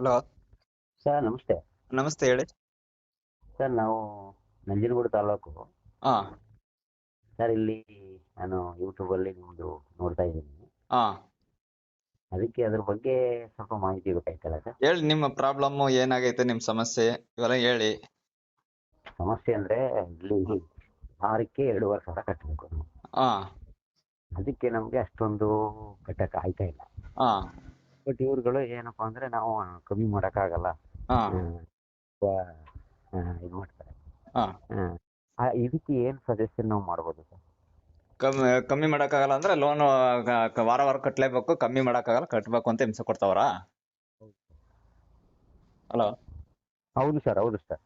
Hello. Sir ನಮಸ್ತೆ. ನಮಸ್ತೆ ಹೇಳಿ. ಸರ್ ನಾವು ನಂಜನಗೂಡು ತಾಲೂಕು. ಹಾ. ಸರ್ ಇಲ್ಲಿ ನಾನು ಯೂಟ್ಯೂಬ್ ಅಲ್ಲಿ ನಿಮ್ದು ನೋಡ್ತಾ ಇದ್ದೀನಿ. ಹಾ. ಅದಕ್ಕೆ ಅದ್ರ ಬಗ್ಗೆ ಸ್ವಲ್ಪ ಮಾಹಿತಿ ಬೇಕಾಯ್ತಲ್ಲ ಸರ್? ಹೇಳಿ ನಿಮ್ಮ ಪ್ರಾಬ್ಲಮ್ ಏನಾಗೈತೆ ನಿಮ್ಮ ಸಮಸ್ಯೆ ಇವೆಲ್ಲ ಹೇಳಿ. ಸಮಸ್ಯೆ ಅಂದ್ರೆ ಇಲ್ಲಿ ಆರಕ್ಕೆ ಎರಡೂವರೆ ಸಾವಿರ ಕಟ್ಟಬೇಕು ನಾವು ಹಾ. ಅದಕ್ಕೆ ನಮ್ಗೆ ಅಷ್ಟೊಂದು ಕಟ್ಟಕ್ಕೆ ಆಯ್ತಾ ಇಲ್ಲ. ಹಾ. ಬಟ್ ಇವ್ರುಗಳು ಏನಪ್ಪಾ ಅಂದ್ರೆ ನಾವು ಕಮ್ಮಿ ಮಾಡೋಕ್ಕಾಗಲ್ಲ. ಹಾ. ಇದು ಮಾಡ್ತಾರೆ. ಹಾ. ಆ, ಆ, ಇದಕ್ಕೆ ಏನು ಸಜೆಷನ್ ನಾವು ಮಾಡ್ಬೋದು ಸರ್? ಕಮ್ಮಿ ಕಮ್ಮಿ ಮಾಡಕ್ಕಾಗಲ್ಲ ಅಂದ್ರೆ ಲೋನ್ ವಾರ ವಾರ ಕಟ್ಲೇಬೇಕು ಕಮ್ಮಿ ಮಾಡಕ್ಕಾಗಲ್ಲ ಕಟ್ಬೇಕು ಅಂತ ಹಿಂಸೆ ಕೊಡ್ತಾವ್ರಾ? ಹಲೋ. ಹೌದು ಸರ್ ಹೌದು ಸರ್.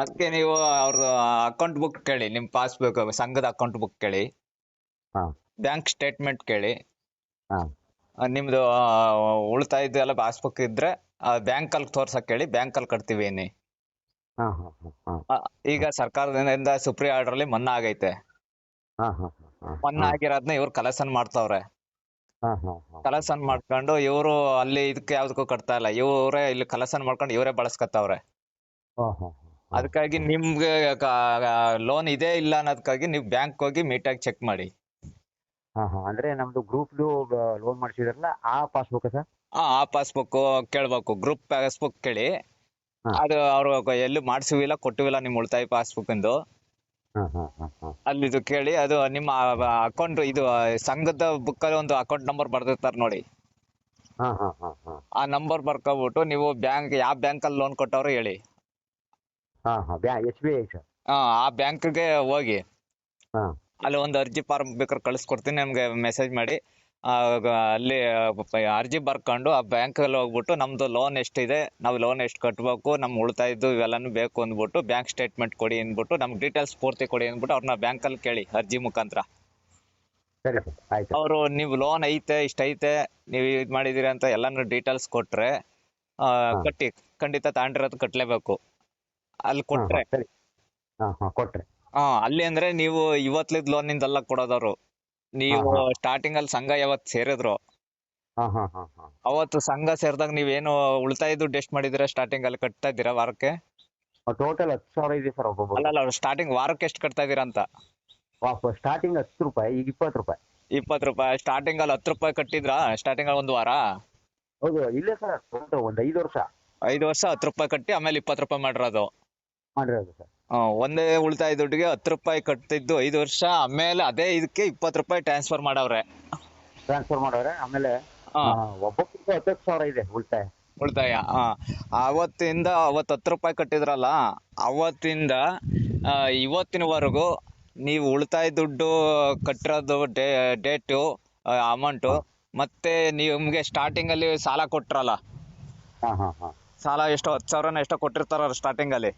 ಅದಕ್ಕೆ ನೀವು ಅವ್ರದ್ದು ಅಕೌಂಟ್ ಬುಕ್ ಕೇಳಿ ನಿಮ್ಮ ಪಾಸ್ಬುಕ್ ಸಂಘದ ಅಕೌಂಟ್ ಬುಕ್ ಕೇಳಿ. ಹಾ. ಬ್ಯಾಂಕ್ ಸ್ಟೇಟ್ಮೆಂಟ್ ಕೇಳಿ. ಹಾ. ನಿಮ್ದು ಉಳಿತಾಯದ್ದು ಎಲ್ಲ ಪಾಸ್ಬುಕ್ ಇದ್ರೆ ಬ್ಯಾಂಕ್ ಅಲ್ಲಿ ತೋರ್ಸಕ್ ಹೇಳಿ ಬ್ಯಾಂಕ್ ಅಲ್ಲಿ ಕಟ್ತೀವಿ ಅನ್ನಿ. ಈಗ ಸರ್ಕಾರದಿಂದ ಸುಪ್ರೀಂ ಆರ್ಡರ್ ಅಲ್ಲಿ ಮನ್ನಾ ಆಗೈತೆ. ಮನ್ನಾ ಆಗಿರೋದ್ನ ಇವ್ರು ಕಲೆಕ್ಷನ್ ಮಾಡ್ತಾವ್ರೆ. ಕಲೆಕ್ಷನ್ ಮಾಡ್ಕೊಂಡು ಇವರು ಅಲ್ಲಿ ಇದಕ್ಕೆ ಯಾವ್ದಕ್ಕೂ ಕಟ್ತಾ ಇಲ್ಲ. ಇವರೇ ಇಲ್ಲಿ ಕಲೆಕ್ಷನ್ ಮಾಡ್ಕೊಂಡು ಇವರೇ ಬಳಸ್ಕೊತಾವ್ರೆ ಅದಕ್ಕಾಗಿ ನಿಮ್ಗೆ ಲೋನ್ ಇದೆ ಇಲ್ಲ ಅನ್ನೋದಕ್ಕಾಗಿ ನೀವು ಬ್ಯಾಂಕ್ ಹೋಗಿ ಮೀಟಾಗಿ ಚೆಕ್ ಮಾಡಿ. ಹಾಂ ನಮ್ದು ಗ್ರೂಪ್ ಗ್ರೂಪ್ದು ಲೋನ್ ಮಾಡಿಸಿದ್ರಲ್ಲ ಆ ಪಾಸ್ಬುಕ್ ಸರ್ ಆ ಆ ಪಾಸ್ಬುಕ್ ಕೇಳ್ಬೇಕು. ಗ್ರೂಪ್ ಪಾಸ್ಬುಕ್ ಕೇಳಿ. ಹಾ. ಅದು ಅವರು ಎಲ್ಲೂ ಮಾಡಿಸುವಿಲ್ಲ ಕೊಟ್ಟಿವಿಲ್ಲ ನಿಮ್ಮ ಉಳಿತಾಯ ಪಾಸ್ಬುಕ್ ಎಂದು ಹಾ ಹಾ ಹಾಂ ಹಾಂ. ಅಲ್ಲಿ ಇದು ಕೇಳಿ ಅದು ನಿಮ್ಮ ಅಕೌಂಟ್ ಇದು ಸಂಘದ ಬುಕ್ ಅಲ್ಲಿ ಒಂದು ಅಕೌಂಟ್ ನಂಬರ್ ಬರ್ದಿರ್ತಾರೆ ನೋಡಿ. ಹಾ ಹಾ ಹಾ ಹಾಂ. ಆ ನಂಬರ್ ಬರ್ಕೊಬಿಟ್ಟು ನೀವು ಬ್ಯಾಂಕ್ ಯಾವ ಬ್ಯಾಂಕ್ ಅಲ್ಲಿ ಲೋನ್ ಕೊಟ್ಟವ್ರು ಹೇಳಿ. ಹಾ ಹಾ. ಬ್ಯಾ ಎಸ್ ಬಿ ಐ ಸರ್ ಆ, ಆ ಬ್ಯಾಂಕ್ಗೆ ಹೋಗಿ. ಹಾಂ. ಅಲ್ಲಿ ಒಂದು ಅರ್ಜಿ ಫಾರ್ಮ್ ಬೇಕಾದ್ರೆ ಕಳಿಸ್ಕೊಡ್ತೀನಿ ನಿಮಗೆ ಮೆಸೇಜ್ ಮಾಡಿ. ಅಲ್ಲಿ ಅರ್ಜಿ ಬರ್ಕೊಂಡು ಆ ಬ್ಯಾಂಕಲ್ಲಿ ಹೋಗ್ಬಿಟ್ಟು ನಮ್ಮದು ಲೋನ್ ಎಷ್ಟಿದೆ ನಾವು ಲೋನ್ ಎಷ್ಟು ಕಟ್ಟಬೇಕು ನಮ್ಮ ಉಳಿತಾಯದ್ದು ಇವೆಲ್ಲನೂ ಬೇಕು ಅಂದ್ಬಿಟ್ಟು ಬ್ಯಾಂಕ್ ಸ್ಟೇಟ್ಮೆಂಟ್ ಕೊಡಿ ಅಂದ್ಬಿಟ್ಟು ನಮ್ಗೆ ಡೀಟೇಲ್ಸ್ ಪೂರ್ತಿ ಕೊಡಿ ಅಂದ್ಬಿಟ್ಟು ಅವ್ರನ್ನ ಬ್ಯಾಂಕಲ್ಲಿ ಕೇಳಿ ಅರ್ಜಿ ಮುಖಾಂತರ. ಅವರು ನೀವು ಲೋನ್ ಐತೆ ಇಷ್ಟ ಐತೆ ನೀವು ಇದು ಮಾಡಿದೀರಿ ಅಂತ ಎಲ್ಲಾನು ಡೀಟೇಲ್ಸ್ ಕೊಟ್ರೆ ಕಟ್ಟಿ ಖಂಡಿತ ತಾಂಡಿರೋದು ಕಟ್ಟಲೇಬೇಕು ಅಲ್ಲಿ ಹಾಂ ಕೊಟ್ರೆ. ಸರಿ. ಹಾಂ ಅಲ್ಲಿ ಅಂದ್ರೆ ನೀವು ಇವತ್ಲಿದ್ ಲೋನ್ ನಿಂದಲ್ಲ ಕೊಡೋದವ್ರು. ನೀವು ಸ್ಟಾರ್ಟಿಂಗ್ ಅಲ್ಲಿ ಸಂಘ ಯಾವತ್ ಸೇರಿದ್ರು. ಹಾ ಹಾ ಹಾ ಹಾಂ. ಅವತ್ತು ಸಂಘ ಸೇರಿದಾಗ ನೀವೇನು ಉಳಿತಾಯ ದುಡ್ಡು ಎಷ್ಟು ಮಾಡಿದಿರ ಸ್ಟಾರ್ಟಿಂಗ್ ಅಲ್ಲಿ ಕಟ್ತಾ ಇದ್ದೀರಾ ವಾರಕ್ಕೆ? ಟೋಟಲ್ ಹತ್ತು ಸಾವಿರ ಇದೆ ಸರ್ ಒಬ್ಬೊಬ್ಬರು ಅಲ್ಲ ಅಲ್ಲ ಸ್ಟಾರ್ಟಿಂಗ್ ವಾರಕ್ಕೆ ಎಷ್ಟು ಕಟ್ತಾ ಇದೀರಾ ಅಂತ? ಸ್ಟಾರ್ಟಿಂಗ್ ಹತ್ತು ರೂಪಾಯಿ ಈಗ ಇಪ್ಪತ್ತು ರೂಪಾಯಿ. ಇಪ್ಪತ್ತು ರೂಪಾಯಿ ಸ್ಟಾರ್ಟಿಂಗ್ ಅಲ್ಲಿ ಹತ್ತು ರೂಪಾಯಿ ಕಟ್ಟಿದ್ರಾ? ಸ್ಟಾರ್ಟಿಂಗ್ ಅಲ್ಲಿ ಒಂದು ವಾರ? ಹೌದು ಇಲ್ಲ ಸರ್ ಒಂದು ಐದು ವರ್ಷ. ಐದು ವರ್ಷ ಹತ್ತು ರೂಪಾಯಿ ಕಟ್ಟಿ ಆಮೇಲೆ ಇಪ್ಪತ್ತು ರೂಪಾಯಿ ಮಾಡಿರೋದು. ಮಾಡಿರೋದು ಸರ್. ಒಂದೇ ಉಳಿತಾಯ ದುಡ್ಡಿಗೆ ಹತ್ತು ರೂಪಾಯಿ ಕಟ್ತಿದ್ದು ಐದು ವರ್ಷ ಆಮೇಲೆ ಅದೇ ಇದಕ್ಕೆ ಇಪ್ಪತ್ತು ರೂಪಾಯಿ ಟ್ರಾನ್ಸ್ಫರ್ ಮಾಡವ್ರೆ. ಟ್ರಾನ್ಸ್ಫರ್ ಮಾಡವ್ರೆ ಆಮೇಲೆ ಹಾ. ಒಬ್ಬೊಬ್ಬರಿಗೆ ಹತ್ತತ್ತು ಸಾವಿರ ಇದೆ ಉಳಿತಾಯ. ಉಳಿತಾಯ ಹಾ. ಅವತ್ತಿಂದ ಅವತ್ತು ಹತ್ತು ರೂಪಾಯಿ ಕಟ್ಟಿದ್ರಲ್ಲ ಅವತ್ತಿಂದ ಆ, ಇವತ್ತಿನವರೆಗೂ ನೀವು ಉಳಿತಾಯ ದುಡ್ಡು ಕಟ್ಟಿರೋದು ಡೇ ಡೇಟು ಅಮೌಂಟು ಮತ್ತೆ ನಿಮ್ಗೆ ಸ್ಟಾರ್ಟಿಂಗ್ ಅಲ್ಲಿ ಸಾಲ ಕೊಟ್ರಲ್ಲ. ಹಾಂ ಹಾಂ ಹಾಂ. ಸಾಲ ಎಷ್ಟೋ ಹತ್ತು ಸಾವಿರನ ಎಷ್ಟೋ ಕೊಟ್ಟಿರ್ತಾರ ಸ್ಟಾರ್ಟಿಂಗ್ ಅಲ್ಲಿ.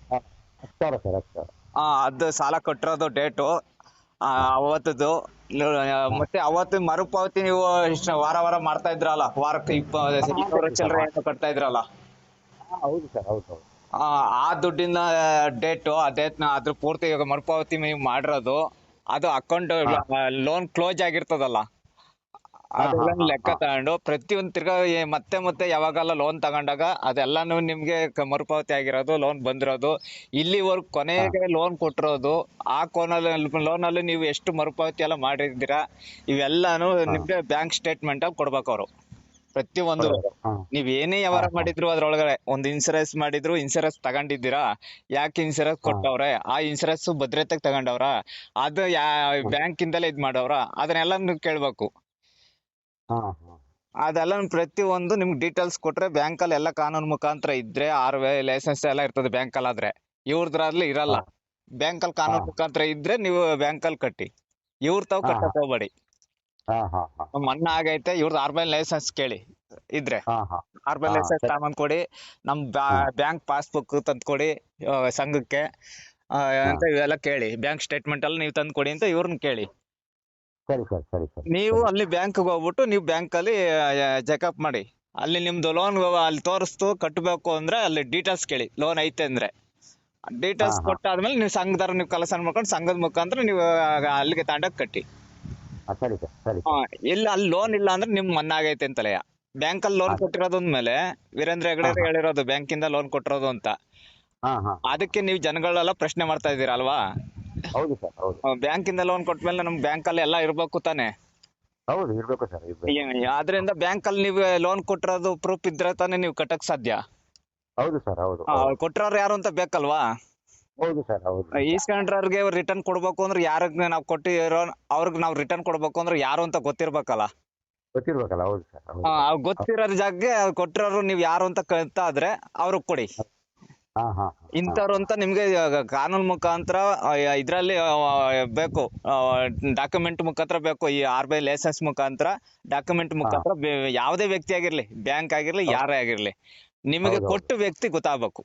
ಸಾವಿರ ಸರ್ ಆ ಅದು ಸಾಲ ಕೊಟ್ಟಿರೋದು ಡೇಟು ಅವತ್ತದು ಮತ್ತೆ ಅವತ್ತು ಮರುಪಾವತಿ ನೀವು ಇಷ್ಟು ವಾರ ವಾರ ಮಾಡ್ತಾ ಇದ್ರಲ್ಲ ವಾರಕ್ಕೆ ಇಪ್ಪ ಇನ್ನೂರು ಚಿಲ್ಲರೆ ಏನೋ ಕಟ್ತಾ ಇದ್ರಲ್ಲ. ಹೌದು ಸರ್ ಹೌದು ಹೌದು. ಆ ಆ ದುಡ್ಡಿನ ಡೇಟು ಅದೇ ಅದ್ರ ಪೂರ್ತಿ ಇವಾಗ ಮರುಪಾವತಿ ನೀವು ಮಾಡಿರೋದು ಅದು ಅಕೌಂಟ್ ಲೋನ್ ಕ್ಲೋಸ್ ಆಗಿರ್ತದಲ್ಲ. ಅದೆಲ್ಲ ಲೆಕ್ಕ ತಗೊಂಡು ಪ್ರತಿಯೊಂದು ತಿರ್ಗಾ ಮತ್ತೆ ಮತ್ತೆ ಯಾವಾಗಲ್ಲ ಲೋನ್ ತಗೊಂಡಾಗ ಅದೆಲ್ಲಾನು ನಿಮ್ಗೆ ಮರುಪಾವತಿ ಆಗಿರೋದು ಲೋನ್ ಬಂದಿರೋದು. ಇಲ್ಲಿವರೆಗೂ ಕೊನೆಗೆ ಲೋನ್ ಕೊಟ್ಟಿರೋದು ಆ ಕೋನಲ್ಲಿ ಲೋನ್ ಅಲ್ಲಿ ನೀವು ಎಷ್ಟು ಮರುಪಾವತಿ ಎಲ್ಲ ಮಾಡಿದ್ದೀರಾ ಇವೆಲ್ಲಾನು ನಿಮ್ಗೆ ಬ್ಯಾಂಕ್ ಸ್ಟೇಟ್ಮೆಂಟ್ ಅಲ್ಲಿ ಕೊಡ್ಬೇಕು ಅವರು. ಪ್ರತಿಯೊಂದು ನೀವ್ ಏನೇ ವ್ಯವಹಾರ. ಮಾಡಿದ್ರು ಅದ್ರೊಳಗಡೆ ಒಂದ್ ಇನ್ಸೂರೆನ್ಸ್ ಮಾಡಿದ್ರು ಇನ್ಸೂರೆನ್ಸ್ ತಗೊಂಡಿದ್ದೀರಾ ಯಾಕೆ ಇನ್ಸೂರೆನ್ಸ್ ಕೊಟ್ಟವ್ರೆ ಆ ಇನ್ಸೂರೆನ್ಸ್ ಭದ್ರತೆಗೆ ತಗೊಂಡವ್ರ ಅದು ಯಾ ಬ್ಯಾಂಕ್ ಇಂದಲೇ ಇದ್ ಮಾಡವ್ರ ಅದನ್ನೆಲ್ಲ ನೀವು ಕೇಳ್ಬೇಕು. ಹಾಂ ಪ್ರತಿ ಒಂದು ಪ್ರತಿಯೊಂದು ನಿಮ್ಗೆ ಡೀಟೇಲ್ಸ್ ಕೊಟ್ರೆ ಬ್ಯಾಂಕ್ ಅಲ್ಲಿ ಎಲ್ಲ ಕಾನೂನು ಮುಖಾಂತರ ಇದ್ರೆ ಆರ್ ವೆ ಲೈಸೆನ್ಸ್ ಎಲ್ಲ ಇರ್ತದೆ ಬ್ಯಾಂಕ್ ಅಲ್ಲಿ ಆದ್ರೆ. ಇವ್ರದ್ರಲ್ಲಿ ಇರಲ್ಲ. ಬ್ಯಾಂಕ್ ಅಲ್ಲಿ ಕಾನೂನು. ಮುಖಾಂತರ ಇದ್ರೆ ನೀವು ಬ್ಯಾಂಕ್ ಅಲ್ಲಿ ಕಟ್ಟಿ. ಇವ್ರ ತಾವ್ ಕಟ್ಟಕ್ ಹೋಗ್ಬೇಡಿ. ಮಣ್ಣ ಆಗೈತೆ ಇವ್ರದ್ದು ಆರ್ ಬೈ ಲೈಸೆನ್ಸ್ ಕೇಳಿ ಇದ್ರೆ. ಆರ್ ಬೈ ಲೈಸೆನ್ಸ್. ತಗೊಂಡ್ ಕೊಡಿ ನಮ್. ಬ್ಯಾಂಕ್ ಪಾಸ್ಬುಕ್ ತಂದ್ ಕೊಡಿ ಸಂಘಕ್ಕೆ. ಅಂತ ಇವೆಲ್ಲ ಕೇಳಿ. ಬ್ಯಾಂಕ್ ಸ್ಟೇಟ್ಮೆಂಟ್ ಅಲ್ಲಿ ನೀವು ತಂದ್ ಕೊಡಿ ಅಂತ ಇವ್ರನ್ನ ಕೇಳಿ. ಸರಿ ಸರ್ ಸರಿ ಸರ್. ನೀವು ಅಲ್ಲಿ ಬ್ಯಾಂಕ್ ಹೋಗ್ಬಿಟ್ಟು ನೀವು ಬ್ಯಾಂಕ್ ಅಲ್ಲಿ ಚೆಕಪ್ ಮಾಡಿ. ಅಲ್ಲಿ ನಿಮ್ದು ಲೋನ್ ಅಲ್ಲಿ ತೋರಿಸ್ತು ಕಟ್ಟಬೇಕು ಅಂದ್ರೆ ಅಲ್ಲಿ ಡೀಟೇಲ್ಸ್ ಕೇಳಿ. ಲೋನ್ ಐತೆ ಅಂದ್ರೆ. ಡೀಟೇಲ್ಸ್ ಹಾ, ಹಾ. ಕೊಟ್ಟಾದ್ಮೇಲೆ ನೀವು ಸಂಘದವ್ರ ನೀವು ಕಲೆಕ್ಷನ್ ಮಾಡ್ಕೊಂಡು ಸಂಘದ ಮುಖಾಂತರ ನೀವು ಆ, ಅಲ್ಲಿಗೆ ತಾಂಡಕ್ ಕಟ್ಟಿ. ಹಾಂ ಸರಿ ಸರ್ ಇಲ್ಲ ಅಲ್ಲಿ ಲೋನ್ ಇಲ್ಲ ಅಂದ್ರೆ ನಿಮ್ ಮನ್ನ ಆಗೈತೆ ಅಂತಲೇ ಬ್ಯಾಂಕ್ ಅಲ್ಲಿ ಲೋನ್ ಕೊಟ್ಟಿರೋದಂದ್ಮೇಲೆ ವೀರೇಂದ್ರ ಹೆಗಡೆ ಹಾ, ಹಾ. ಹೇಳಿರೋದು ಬ್ಯಾಂಕಿಂದ ಲೋನ್ ಕೊಟ್ಟಿರೋದು ಅಂತ. ಹಾ ಹಾ. ಅದಕ್ಕೆ ನೀವು ಜನಗಳೆಲ್ಲ ಪ್ರಶ್ನೆ ಮಾಡ್ತಾ ಇದ್ದೀರಾ ಅಲ್ವಾ ಹೌದು ಸರ್ ಹೌದು. ಬ್ಯಾಂಕಿಂದ ಲೋನ್ ಕೊಟ್ಮೇಲೆ ನಮ್ ಬ್ಯಾಂಕ್ ಅಲ್ಲಿ ಎಲ್ಲ ಇರ್ಬೇಕು ತಾನೆ? ಹೌದು ಇರ್ಬೇಕು ಸರ್ ಇರ್ಬೇಕು. ಆದ್ರಿಂದ ಬ್ಯಾಂಕ್ ಅಲ್ಲಿ ನೀವು ಲೋನ್ ಕೊಟ್ಟಿರೋದು ಪ್ರೂಫ್ ಇದ್ರೆ ತಾನೇ ನೀವು ಕಟ್ಟಕ್ ಸಾಧ್ಯ? ಹೌದು ಸರ್ ಹೌದು. ಆ. ಕೊಟ್ಟಿರೋರು ಯಾರು ಅಂತ ಬೇಕಲ್ವಾ? ಹೌದು ಸರ್ ಹೌದು. ಈಸ್ಕೊಂಡ್ರವ್ರಿಗೆ ರಿಟರ್ನ್ ಕೊಡ್ಬೇಕು ಅಂದ್ರೆ ಯಾರಿಗ್ ನಾವು ಕೊಟ್ಟಿರೋ ಅವ್ರಿಗೆ ನಾವು ರಿಟರ್ನ್ ಕೊಡ್ಬೇಕು ಅಂದ್ರೆ ಯಾರು ಅಂತ ಗೊತ್ತಿರ್ಬೇಕಲ್ಲ? ಗೊತ್ತಿರ್ಬೇಕಲ್ಲ ಹೌದು ಸರ್ ಹೌದು. ಆ, ಅವ್ ಗೊತ್ತಿರೋ ಜಾಗಕ್ಕೆ ಕೊಟ್ಟಿರೋರು ನೀವ್ ಯಾರು ಅಂತ ಕಳ್ತ ಆದ್ರೆ ಅವ್ರಿಗೆ ಕೊಡಿ. ಹಾ ಹಾ ಇಂಥವ್ರು ಅಂತ ನಿಮ್ಗೆ ಇವಾಗ ಕಾನೂನು ಮುಖಾಂತರ ಇದ್ರಲ್ಲಿ ಬೇಕು ಡಾಕ್ಯುಮೆಂಟ್ ಮುಖಾಂತರ ಬೇಕು ಈ ಆರ್ ಬಿ ಐ ಲೈಸೆನ್ಸ್ ಮುಖಾಂತರ ಡಾಕ್ಯುಮೆಂಟ್ ಮುಖಾಂತರ ಬೆ- ಯಾವುದೇ ವ್ಯಕ್ತಿ ಆಗಿರ್ಲಿ ಬ್ಯಾಂಕ್ ಆಗಿರ್ಲಿ ಯಾರೇ ಆಗಿರ್ಲಿ ನಿಮಗೆ ಹೌದು, ಹೌದು. ಕೊಟ್ಟು ವ್ಯಕ್ತಿ ಗೊತ್ತಾಗಬೇಕು.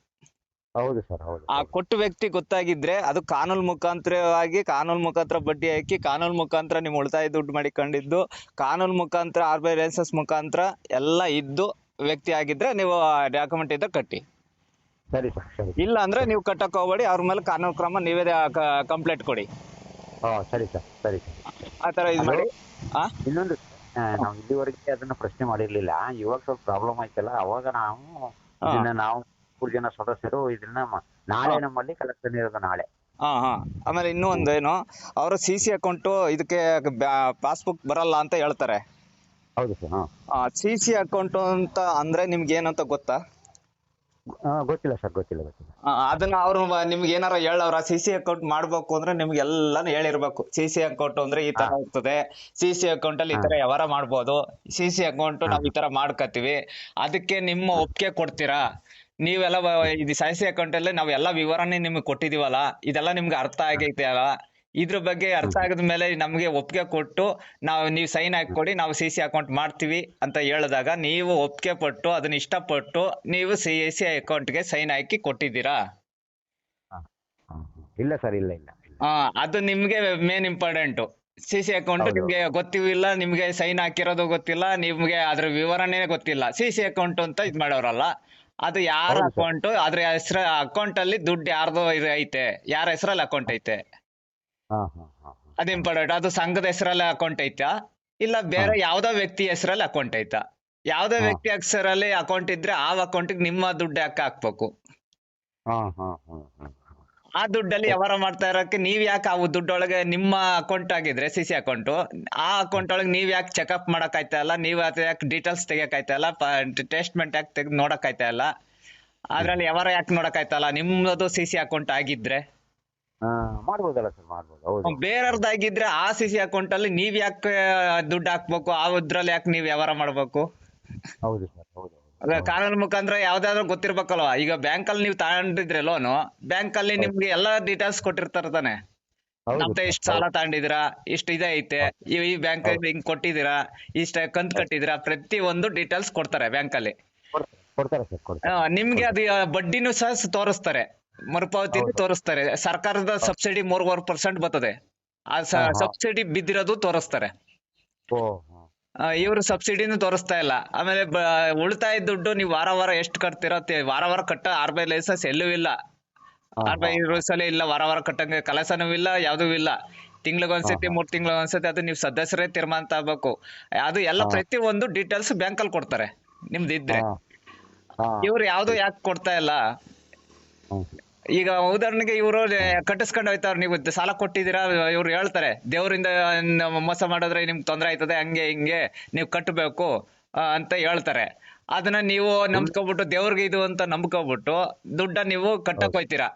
ಹೌದು ಸರ್ ಹೌದು ಆ ಕೊಟ್ಟು ವ್ಯಕ್ತಿ ಗೊತ್ತಾಗಿದ್ರೆ ಅದು ಕಾನೂನು ಮುಖಾಂತರವಾಗಿ ಕಾನೂನು ಮುಖಾಂತರ ಬಡ್ಡಿ ಹಾಕಿ ಕಾನೂನು ಮುಖಾಂತರ ನೀವು ಉಳಿತಾಯ ದುಡ್ಡು ಮಾಡಿಕೊಂಡಿದ್ದು ಕಾನೂನು ಮುಖಾಂತರ ಆರ್ ಬಿ ಐ ಲೈಸೆನ್ಸ್ ಮುಖಾಂತರ ಎಲ್ಲ ಇದ್ದು ವ್ಯಕ್ತಿ ಆಗಿದ್ರೆ ನೀವು ಡಾಕ್ಯುಮೆಂಟ್ ಇದ್ದ ಕಟ್ಟಿ. ಸರಿ ಸರ್ ಸರಿ ಇಲ್ಲ ಅಂದ್ರೆ ನೀವು ಕಟ್ಟಕ್ ಹೋಗ್ಬೇಡಿ ಅವ್ರ ಮೇಲೆ ಕಾನೂನು ಕ್ರಮ ನೀವೇ ಕಂಪ್ಲೇಂಟ್ ಕೊಡಿ. ಹಾ ಸರಿ ಸರ್ ಸರಿ ಸರ್. ಆ ತರ ಇದು ಮಾಡಿ ಆ? ಇನ್ನೊಂದು ಆ, ನಾವು ಇಲ್ಲಿವರೆಗೆ ಅದನ್ನ ಪ್ರಶ್ನೆ ಮಾಡಿರ್ಲಿಲ್ಲ. ಇವಾಗ ಸ್ವಲ್ಪ ಪ್ರಾಬ್ಲಮ್ ಆಯ್ತಲ್ಲ ಅವಾಗ ನಾವು ಹಾ. ಇದನ್ನ ನಾವು ಮೂರು ಜನ ಸದಸ್ಯರು ಇದನ್ನ ಮ- ನಾಳೆ ನಮ್ಮಲ್ಲಿ ಕಲೆಕ್ಷನ್ ಇರೋದು ನಾಳೆ. ಹಾ ಹಾ. ಆಮೇಲೆ ಇನ್ನೂ ಒಂದೇನು ಅವರು ಸಿ ಸಿ ಅಕೌಂಟು ಇದಕ್ಕೆ ಪಾಸ್ಬುಕ್ ಬರಲ್ಲ ಅಂತ ಹೇಳ್ತಾರೆ. ಹೌದು ಸರ್ ಹಾ. ಸಿ ಸಿ ಅಕೌಂಟ್ ಅಂತ ಅಂದ್ರೆ ನಿಮ್ಗೆ ಏನಂತ ಗೊತ್ತಾ? ಆ, ಗೊತ್ತಿಲ್ಲ ಸರ್ ಗೊತ್ತಿಲ್ಲ ಗೊತ್ತಿಲ್ಲ. ಆ, ಅದನ್ನ ಅವ್ರು ನಿಮ್ಗೆ ಏನಾರ ಹೇಳವ್ರ? ಸಿ ಸಿ ಅಕೌಂಟ್ ಮಾಡ್ಬೇಕು ಅಂದ್ರೆ ನಿಮ್ಗೆ ಎಲ್ಲಾನು ಹೇಳಿರ್ಬೇಕು. ಸಿ ಸಿ ಅಕೌಂಟ್ ಅಂದ್ರೆ ಈ ತರ ಇರ್ತದೆ ಸಿ ಸಿ ಅಕೌಂಟ್ ಅಲ್ಲಿ ಈ ತರ ವ್ಯವಹಾರ ಮಾಡ್ಬೋದು. ಸಿ ಸಿ ಅಕೌಂಟ್ ನಾವ್ ಈ ತರ ಮಾಡ್ಕತ್ತೀವಿ. ಅದಕ್ಕೆ ನಿಮ್ಮ ಒಪ್ಪಿಗೆ ಕೊಡ್ತೀರಾ? ನೀವೆಲ್ಲ ವ- ಇದು ಸಿ ಸಿ ಅಕೌಂಟ್ ಅಲ್ಲಿ ನಾವ್ ಎಲ್ಲಾ ವಿವರಣೆ ನಿಮ್ಗೆ ಕೊಟ್ಟಿದೀವಲ್ಲ ಇದೆಲ್ಲ ನಿಮ್ಗೆ ಅರ್ಥ ಆಗೈತೆ ಅಲ್ಲ? ಇದ್ರ ಬಗ್ಗೆ ಅರ್ಥ ಆಗದ ಮೇಲೆ ನಮ್ಗೆ ಒಪ್ಪಿಗೆ ಕೊಟ್ಟು ನಾವು ನೀವು ಸೈನ್ ಹಾಕೊಡಿ ನಾವು ಸಿ ಸಿ ಅಕೌಂಟ್ ಮಾಡ್ತೀವಿ ಅಂತ ಹೇಳಿದಾಗ ನೀವು ಒಪ್ಪಿಗೆ ಪಟ್ಟು ಅದನ್ನ ಇಷ್ಟಪಟ್ಟು ನೀವು ಸಿ ಸಿ ಅಕೌಂಟ್ಗೆ ಸೈನ್ ಹಾಕಿ ಕೊಟ್ಟಿದ್ದೀರಾ ಹಾ, ಹಾ. ಇಲ್ಲ ಸರ್ ಇಲ್ಲ ಇಲ್ಲ. ಆ ಅದು ನಿಮ್ಗೆ main important C C account. ನಿಮ್ಗೆ ಗೊತ್ತಿಲ್ಲ ನಿಮ್ಗೆ ಸೈನ್ ಹಾಕಿರೋದು ಗೊತ್ತಿಲ್ಲ ನಿಮ್ಗೆ ಅದ್ರ ವಿವರಣೆ ಗೊತ್ತಿಲ್ಲ ಸಿ ಸಿ ಅಕೌಂಟ್ ಅಂತ ಇದ್ ಮಾಡೋರಲ್ಲ ಅದು ಯಾರ ಅಕೌಂಟ್ ಅದ್ರ ಹೆಸರ ಅಕೌಂಟ್ ಅಲ್ಲಿ ದುಡ್ಡು ಯಾರ್ದೋ ಇದು ಐತೆ ಯಾರ ಹೆಸರಲ್ಲಿ ಅಕೌಂಟ್ ಐತೆ ಹಾ ಹಾ ಹಾ ಹಾ. ಅದು ಇಂಪಾರ್ಟೆಂಟ್ ಅದು ಸಂಘದ ಹೆಸರಲ್ಲಿ ಅಕೌಂಟ್ ಐತಾ? ಇಲ್ಲ ಬೇರೆ ಯಾವ್ದೋ ವ್ಯಕ್ತಿ ಹೆಸರಲ್ಲಿ ಅಕೌಂಟ್ ಐತಾ? ಯಾವ್ದೋ ವ್ಯಕ್ತಿ ಹೆಸರಲ್ಲಿ ಅಕೌಂಟ್ ಇದ್ರೆ ಆ ಅಕೌಂಟಿಗೆ ನಿಮ್ಮ ದುಡ್ಡು ಯಾಕೆ ಹಾಕ್ಬೇಕು. ಆ ದುಡ್ಡಲ್ಲಿ ವ್ಯವಹಾರ ಮಾಡ್ತಾ ಇರೋಕೆ ನೀವ್ ಯಾಕೆ ಆ ದುಡ್ಡೊಳಗೆ ನಿಮ್ಮ ಅಕೌಂಟ್ ಆಗಿದ್ರೆ ಸಿ ಸಿ ಅಕೌಂಟ್ ಆ ಅಕೌಂಟ್ ಒಳಗೆ ನೀವ್ ಯಾಕೆ ಚೆಕ್ಅಪ್ ಮಾಡಕ್ ಆಯ್ತಾ ಇಲ್ಲ? ನೀವ್ ಅದ್ ಯಾಕೆ ಡೀಟೇಲ್ಸ್ ತೆಗಿಯಕ್ ಇಲ್ಲ? ಟೆಸ್ಟ್ಮೆಂಟ್ ಯಾಕೆ ತೆಗ್ದು ನೋಡಕ್ ಆಯ್ತಾ ಇಲ್ಲ? ಅದ್ರಲ್ಲಿ ವ್ಯವಹಾರ ಯಾಕೆ ನೋಡಕ್ ಆಯ್ತಲ್ಲ ನಿಮ್ಮದು ಸಿ ಸಿ ಅಕೌಂಟ್ ಆಗಿದ್ರೆ. ಮಾಡ್ಬೋದಲ್ಲ ಸರ್ ಮಾಡ್ಬೋದು ಹೌದು. ಬೇರೆಯವ್ರದ್ದಾಗಿದ್ರೆ ಆ ಸಿ ಸಿ ಅಕೌಂಟ್ ಅಲ್ಲಿ ನೀವ್ ಯಾಕೆ ದುಡ್ಡು ಹಾಕ್ಬೇಕು ಆ ಇದ್ರಲ್ಲಿ ಯಾಕೆ ನೀವ್ ವ್ಯವಹಾರ ಮಾಡ್ಬೇಕು? ಹೌದು ಸರ್ ಹೌದು ಅದೇ ಕಾನೂನು ಮುಖಾಂತರ ಯಾವ್ದಾದ್ರು ಗೊತ್ತಿರ್ಬೇಕಲ್ವಾ? ಈಗ ಬ್ಯಾಂಕ್ ಅಲ್ಲಿ ನೀವು ತಗೊಂಡಿದ್ರೆ ಲೋನು ಬ್ಯಾಂಕ್ ಅಲ್ಲಿ ನಿಮ್ಗೆ ಎಲ್ಲಾ ಡೀಟೇಲ್ಸ್ ಕೊಟ್ಟಿರ್ತಾರ ತಾನೆ. ಹೌದು ನಮ್ದು ಸರ್, ಇಷ್ಟ್ ಸಾಲ ತಗೊಂಡಿದ್ದೀರಾ ಇಷ್ಟ ಇದೈತೆ ಐತೆ ಈ- ಈ ಬ್ಯಾಂಕ್ ಹಿಂಗ್ ಕೊಟ್ಟಿದ್ದೀರಾ ಇಷ್ಟ ಕಂತ್ ಕಟ್ಟಿದ್ದೀರಾ ಪ್ರತಿ ಒಂದು ಡೀಟೇಲ್ಸ್ ಕೊಡ್ತಾರೆ ಬ್ಯಾಂಕ್ ಅಲ್ಲಿ ಕೊಡ್ತಾರೆ ಕೊಡ್ತಾರೆ ಸರ್ ಕೊಡ್ತಾರೆ. ಆ, ನಿಮ್ಗೆ ಅದು ಬಡ್ಡಿನೂ ಸಹ ತೋರಿಸ್ತಾರೆ. ಮರುಪಾವತಿ. ತೋರಿಸ್ತಾರೆ ಸರ್ಕಾರದ ಸಬ್ಸಿಡಿ ಮೂರುವರೆ ಪರ್ಸೆಂಟ್ ಬರ್ತದೆ ಆ. ಸಬ್ಸಿಡಿ ಬಿದ್ದಿರೋದು ತೋರಿಸ್ತಾರೆ. ಇವರು ಸಬ್ಸಿಡಿನೂ ತೋರಿಸ್ತಾ ಇಲ್ಲ ಆಮೇಲೆ ಉಳಿತಾಯ ದುಡ್ಡು ನೀವು ವಾರ ವಾರ ಎಷ್ಟು ಕಟ್ತೀರೋ ವಾರ ವಾರ ಕಟ್ಟ ಆರ್ ಬೈ ಲೈಸೆನ್ಸ್ ಎಲ್ಲೂ ಇಲ್ಲ ಆರ್ಬಿಐ ಆರ್ ಬೈ ರೂಲ್ಸ್ ಅಲ್ಲಿ ಇಲ್ಲ ವಾರ ವಾರ ಕಟ್ಟಂಗೆ ಕಲಸನೂ ಇಲ್ಲ ಯಾವ್ದೂ ಇಲ್ಲ ತಿಂಗ್ಳಿಗೆ ಒಂದ್ಸತಿ ಹಾ, ಹಾ. ಮೂರ್ ತಿಂಗ್ಳಿಗೆ ಒಂದ್ಸತಿ ಅದು ನೀವು ಸದಸ್ಯರೇ ತೀರ್ಮಾನ ತಗೋಬೇಕು ಅದು ಎಲ್ಲ. ಪ್ರತಿ ಒಂದು ಡೀಟೇಲ್ಸ್ ಬ್ಯಾಂಕ್ ಅಲ್ಲಿ ಕೊಡ್ತಾರೆ ನಿಮ್ದು ಇದ್ರೆ. ಇವ್ರು ಯಾವ್ದು ಯಾಕೆ ಕೊಡ್ತಾ ಇಲ್ಲ. ಈಗ ಉದಾಹರಣೆಗೆ ಇವರು ಕಟ್ಟಿಸ್ಕೊಂಡು ಹೋಯ್ತಾರ ನೀವು ಸಾಲ ಕೊಟ್ಟಿದ್ದೀರಾ ಇವ್ರು ಹೇಳ್ತಾರೆ ದೇವರಿಂದ ಮೋಸ ಮಾಡಿದ್ರೆ ನಿಮ್ಗೆ ತೊಂದರೆ ಆಯ್ತದೆ ಹಂಗೆ ಹಿಂಗೆ ನೀವು ಕಟ್ಟಬೇಕು ಅಂತ ಹೇಳ್ತಾರೆ. ಅದನ್ನ ನೀವು ನಂಬ್ಕೊಬಿಟ್ಟು ದೇವ್ರಿಗೆ ಇದು ಅಂತ ನಂಬ್ಕೊಬಿಟ್ಟು ದುಡ್ಡ ನೀವು ಕಟ್ಟಕ್ ಹೋಯ್ತೀರಾ?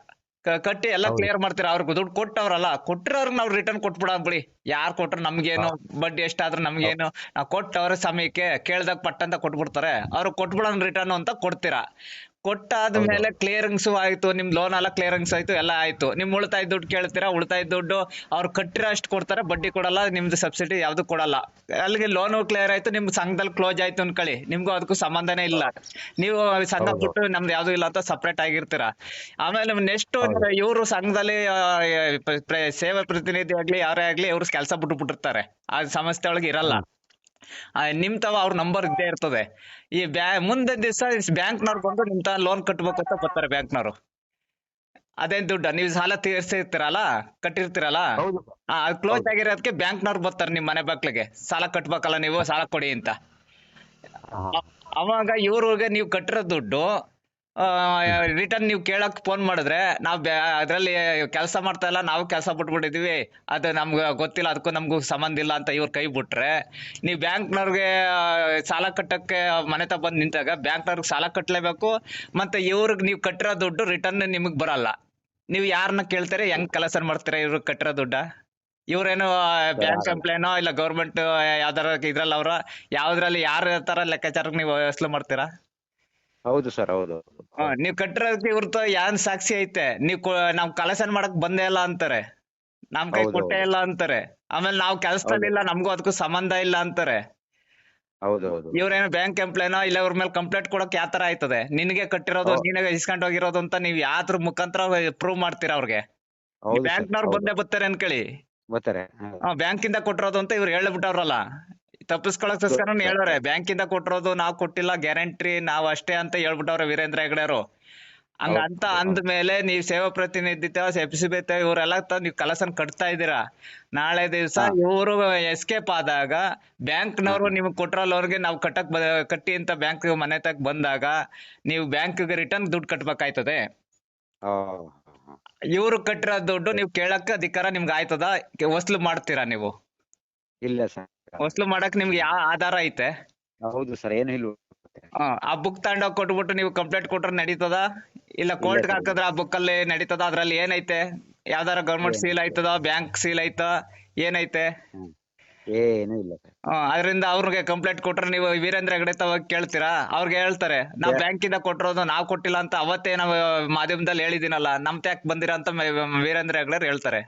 ಕಟ್ಟಿ ಎಲ್ಲ ಕ್ಲಿಯರ್ ಮಾಡ್ತೀರಾ? ಅವ್ರಿಗೆ ದುಡ್ಡು ಕೊಟ್ಟವ್ರಲ್ಲ ಕೊಟ್ಟಿರೋರ್ಗೆ ನಾವ್ ರಿಟರ್ನ್ ಕೊಟ್ಬಿಡ ಬಿಡಿ. ಯಾರು ಕೊಟ್ರು ನಮ್ಗೇನು ಬಡ್ಡಿ ಎಷ್ಟಾದ್ರೂ ನಮ್ಗೇನು ನಾವು ಕೊಟ್ಟವ್ರ ಸಮಯಕ್ಕೆ ಕೇಳ್ದಾಗ ಪಟ್ಟಂತ ಕೊಟ್ಬಿಡ್ತಾರೆ. ಅವ್ರು ಕೊಟ್ಬಿಡೋಣ ರಿಟರ್ನ್ ಅಂತ ಕೊಡ್ತೀರಾ? ಕೊಟ್ಟಾದ್ಮೇಲೆ ಕ್ಲಿಯರೆನ್ಸ್ ಆಯ್ತು ನಿಮ್ ಲೋನ್ ಎಲ್ಲ ಕ್ಲಿಯರೆನ್ಸ್ ಆಯ್ತು ಎಲ್ಲ ಆಯ್ತು. ನಿಮ್ ಉಳಿತಾಯ ದುಡ್ಡು ಕೇಳ್ತೀರಾ ಉಳಿತಾಯ ದುಡ್ಡು ಅವ್ರು ಕಟ್ಟಿರೋ ಅಷ್ಟು ಕೊಡ್ತಾರೆ ಬಡ್ಡಿ ಕೊಡಲ್ಲ ನಿಮ್ದು ಸಬ್ಸಿಡಿ ಯಾವ್ದು ಕೊಡಲ್ಲ. ಅಲ್ಲಿಗೆ ಲೋನು ಕ್ಲಿಯರ್ ಆಯ್ತು ನಿಮ್ ಸಂಘದಲ್ಲಿ ಕ್ಲೋಸ್ ಆಯ್ತು ಅನ್ಕೊಳ್ಳಿ. ನಿಮ್ಗೂ ಅದಕ್ಕೂ ಸಂಬಂಧನೇ ಇಲ್ಲ. ನೀವು ಸಂಘ. ಬಿಟ್ಟು ನಮ್ದು ಯಾವ್ದು ಇಲ್ಲ ಅಂತ ಸಪ್ರೇಟ್ ಆಗಿರ್ತೀರಾ. ಆಮೇಲೆ ನೆಕ್ಸ್ಟ್ ಹೌದು. ಇವರು ಸಂಘದಲ್ಲಿ ಸೇವಾ ಪ್ರತಿನಿಧಿ ಆಗ್ಲಿ ಯಾರೇ ಆಗ್ಲಿ ಇವ್ರು ಕೆಲಸ ಬಿಟ್ಟು ಬಿಟ್ಟಿರ್ತಾರೆ. ಆ ಸಂಸ್ಥೆ ಒಳಗೆ ಇರಲ್ಲ. ಆ, ನಿಮ್ ತಾವ ಅವ್ರ ನಂಬರ್ ಇದ್ದೇ ಇರ್ತದೆ. ಈ ಬ್ಯಾ ಮುಂದೆ ದಿವಸ ಬ್ಯಾಂಕ್ನವ್ರು ಬಂದು ನಿಮ್ ಲೋನ್ ಕಟ್ಬೇಕು ಅಂತ ಬರ್ತಾರೆ ಬ್ಯಾಂಕ್ನವ್ರು. ಅದೇನ್ ದುಡ್ಡ? ನೀವು ಸಾಲ ತೀರ್ಸಿರ್ತೀರಲ್ಲ? ಕಟ್ಟಿರ್ತೀರಲ್ಲ? ಹೌದು. ಆ, ಅದು ಕ್ಲೋಸ್ ಆಗಿರೋದಕ್ಕೆ ಬ್ಯಾಂಕ್ ಬ್ಯಾಂಕ್ನವ್ರು ಬರ್ತಾರೆ ನಿಮ್ ಮನೆ ಬಾಗ್ಲಿಗೆ. ಸಾಲ ಕಟ್ಬೇಕಲ್ಲ ನೀವು ಸಾಲ ಕೊಡಿ ಅಂತ. ಹಾ. ಅವಾಗ ಇವ್ರಿಗೆ ನೀವು ಕಟ್ಟಿರೋ ದುಡ್ಡು ರಿಟರ್ನ್ ನೀವು ಕೇಳಕ್ ಫೋನ್ ಮಾಡಿದ್ರೆ ನಾವು ಅದ್ರಲ್ಲಿ ಕೆಲಸ ಮಾಡ್ತಾ ಇಲ್ಲ, ನಾವು ಕೆಲಸ ಬಿಟ್ಬಿಟ್ಟಿದೀವಿ. ಅದು ನಮ್ಗೆ ಗೊತ್ತಿಲ್ಲ, ಅದಕ್ಕೂ ನಮಗೂ ಸಂಬಂಧ ಇಲ್ಲ ಅಂತ ಇವ್ರ ಕೈ ಬಿಟ್ರೆ, ನೀವು ಬ್ಯಾಂಕ್ನವ್ರಿಗೆ ಸಾಲ ಕಟ್ಟಕ್ಕೆ ಮನೆ ತ ಬಂದು ನಿಂತಾಗ ಬ್ಯಾಂಕ್ನವ್ರಿಗೆ ಸಾಲ ಕಟ್ಟಲೇಬೇಕು ಮತ್ತೆ ಇವ್ರಿಗೆ ನೀವು ಕಟ್ಟಿರೋ ದುಡ್ಡು ರಿಟರ್ನ್ ನಿಮಗೆ ಬರಲ್ಲ. ನೀವು ಯಾರನ್ನ ಕೇಳ್ತಾರೆ, ಹೆಂಗ್ ಕೆಲಸ ಮಾಡ್ತೀರಾ ಇವ್ರಿಗೆ ಕಟ್ಟಿರೋ ದುಡ್ಡ? ಇವ್ರೇನು ಬ್ಯಾಂಕ್ ಕಂಪ್ಲೇನೋ ಇಲ್ಲ ಗೌರ್ಮೆಂಟ್ ಯಾವ್ದಾರ ಇದ್ರಲ್ಲಿ ಅವ್ರ, ಯಾವ್ದ್ರಲ್ಲಿ ಯಾರ ತರ ಲೆಕ್ಕಾಚಾರಕ್ಕೆ ನೀವು ವ್ಯವಸ್ಥೆ ಮಾಡ್ತೀರಾ? ಹೌದು ಸರ್ ಹೌದು. ಹಾ, ನೀವ್ ಕಟ್ಟಿರೋದಕ್ಕೆ ಇವ್ರದ್ದು ಯಾನ್ ಸಾಕ್ಷಿ ಐತೆ? ನೀವ್ ಕೊ- ನಾವ್ ಕಲೆಕ್ಷನ್ ಮಾಡಕ್ ಬಂದೇ ಇಲ್ಲ ಅಂತಾರೆ. ನಮ್ ಕೈ ಹೌದು, ಕೊಟ್ಟೇ ಹೌದು. ಇಲ್ಲ ಅಂತಾರೆ. ಆಮೇಲೆ ನಾವ್ ಕೆಲ್ಸದಲ್ಲಿ ಇಲ್ಲ ನಮ್ಗೂ ಅದಕ್ಕೂ ಸಂಬಂಧ ಇಲ್ಲ ಅಂತಾರೆ. ಹೌದು ಹೌದು. ಇವ್ರೇನೋ ಬ್ಯಾಂಕ್ ಎಂಪ್ಲಾಯ್ನೋ ಇಲ್ಲ ಇವ್ರ ಮೇಲೆ ಕಂಪ್ಲೇಂಟ್ ಕೊಡಕ್ ಯಾವ ತರ ಆಯ್ತದೆ? ನಿನಗೆ ಕಟ್ಟಿರೋದು ಹೌದು. ನೀನೇ ಇಸ್ಕೊಂಡ್ ಹೋಗಿರೋದು ಅಂತ ನೀವ್ ಯಾವ್ದ್ರ ಮುಖಾಂತರ ಪ್ರೂವ್ ಮಾಡ್ತೀರಾ ಅವ್ರಿಗೆ? ಹೌದು ನವ್ರು ಬ್ಯಾಂಕ್ನವ್ರು ಹೌದು. ಬಂದೇ ಬರ್ತಾರೆ ಅನ್ಕೇಳಿ. ಬರ್ತಾರೆ ಹಾ. ಬ್ಯಾಂಕ್ ಇಂದ ಕೊಟ್ಟಿರೋದು ಅಂತ ಇವ್ರು ಹೇಳ್ಬಿಟ್ಟವ್ರಲ್ಲ. ತಪ್ಪಿಸ್ಕೊಳಕ್ಕೋಸ್ಕರ ಗೊತ್ತು. ಹೇಳೋರೆ ಬ್ಯಾಂಕ್ ಇಂದ ಕೊಟ್ಟಿರೋದು ನಾವ್ ಕೊಟ್ಟಿಲ್ಲ ಗ್ಯಾರಂಟಿ ನಾವ್ ಅಷ್ಟೇ ಅಂತ ಹೇಳ್ಬಿಟ್ಟವ್ರೆ ವೀರೇಂದ್ರ ಹೆಗಡೆಯವರು. ಹಂಗ ಅಂತ ಅಂದ ಮೇಲೆ ನೀವ್ ಸೇವಾ ಪ್ರತಿನಿಧಿತ್ವ ಎಪ್ಸಿಬೇತ ಇವರೆಲ್ಲ ತ ನೀವ್ ಕಲಸನ್ ಕಟ್ತಾ ಇದ್ದೀರಾ. ನಾಳೆ ದಿವಸ. ಇವರು ಎಸ್ಕೇಪ್ ಆದಾಗ ಬ್ಯಾಂಕ್ ನವರು ನಿಮ್ಗೆ ಕೊಟ್ಟಿರೋ ಲೋನ್ಗೆ ನಾವು ಕಟ್ಟಕ್ ಕಟ್ಟಿ ಅಂತ ಬ್ಯಾಂಕ್ ಮನೆ ತಕ್ ಬಂದಾಗ ನೀವು ಬ್ಯಾಂಕ್ಗೆ ರಿಟರ್ನ್ ದುಡ್ಡು ಕಟ್ಬೇಕಾಯ್ತದೆ. ಇವ್ರು ಕಟ್ಟಿರೋ ದುಡ್ಡು ನೀವು ಕೇಳಕ್ ಅಧಿಕಾರ ನಿಮ್ಗೆ ಆಯ್ತದ? ವಸೂಲು ಮಾಡ್ತೀರಾ ನೀವು? ಇಲ್ಲ ಸರ್. ವಸೂಲು ಮಾಡಕ್ ನಿಮ್ಗೆ ಯಾವ ಆಧಾರ ಐತೆ? ಹೌದು ಸರ್ ಏನು ಇಲ್ಲ ಆ, ಆ ಬುಕ್ ತಗೊಂಡೋಗಿ ಕೊಟ್ಬಿಟ್ಟು ನೀವು ಕಂಪ್ಲೇಂಟ್ ಕೊಟ್ರೆ ನಡೀತದ? ಇಲ್ಲ ಕೋರ್ಟ್. ಹಾಕಿದ್ರೆ ಆ ಬುಕ್ ಅಲ್ಲಿ ನಡೀತದ? ಅದ್ರಲ್ಲಿ ಏನೈತೆ? ಯಾವ್ದಾರ ಗೌರ್ಮೆಂಟ್ ಸೀಲ್ ಆಯ್ತದ? ಬ್ಯಾಂಕ್ ಸೀಲ್ ಆಯ್ತ? ಏನೈತೆ? ಹ್ಮ್. ಏನು ಇಲ್ಲ ಸರ್. ಆ, ಅದರಿಂದ ಅವ್ರಿಗೆ ಕಂಪ್ಲೇಂಟ್ ಕೊಟ್ರೆ ನೀವು ವೀರೇಂದ್ರ ಹೆಗಡೆ ತವಾಗ ಕೇಳ್ತೀರಾ? ಅವ್ರಿಗೆ ಹೇಳ್ತಾರೆ ನಾವ್ ಬ್ಯಾಂಕ್ ಇಂದ ಕೊಟ್ಟಿರೋದು ನಾವ್ ಕೊಟ್ಟಿಲ್ಲ ಅಂತ ಅವತ್ತೇ ನಾವು ಮಾಧ್ಯಮದಲ್ಲಿ ಹೇಳಿದಿನಲ್ಲ ನಮ್ ತ್ಯಾಕ್ ಬಂದಿರ? ಅಂತ ಮ- ವೀರೇಂದ್ರ ಹೆಗಡೆ ಹೇಳ್ತಾರೆ.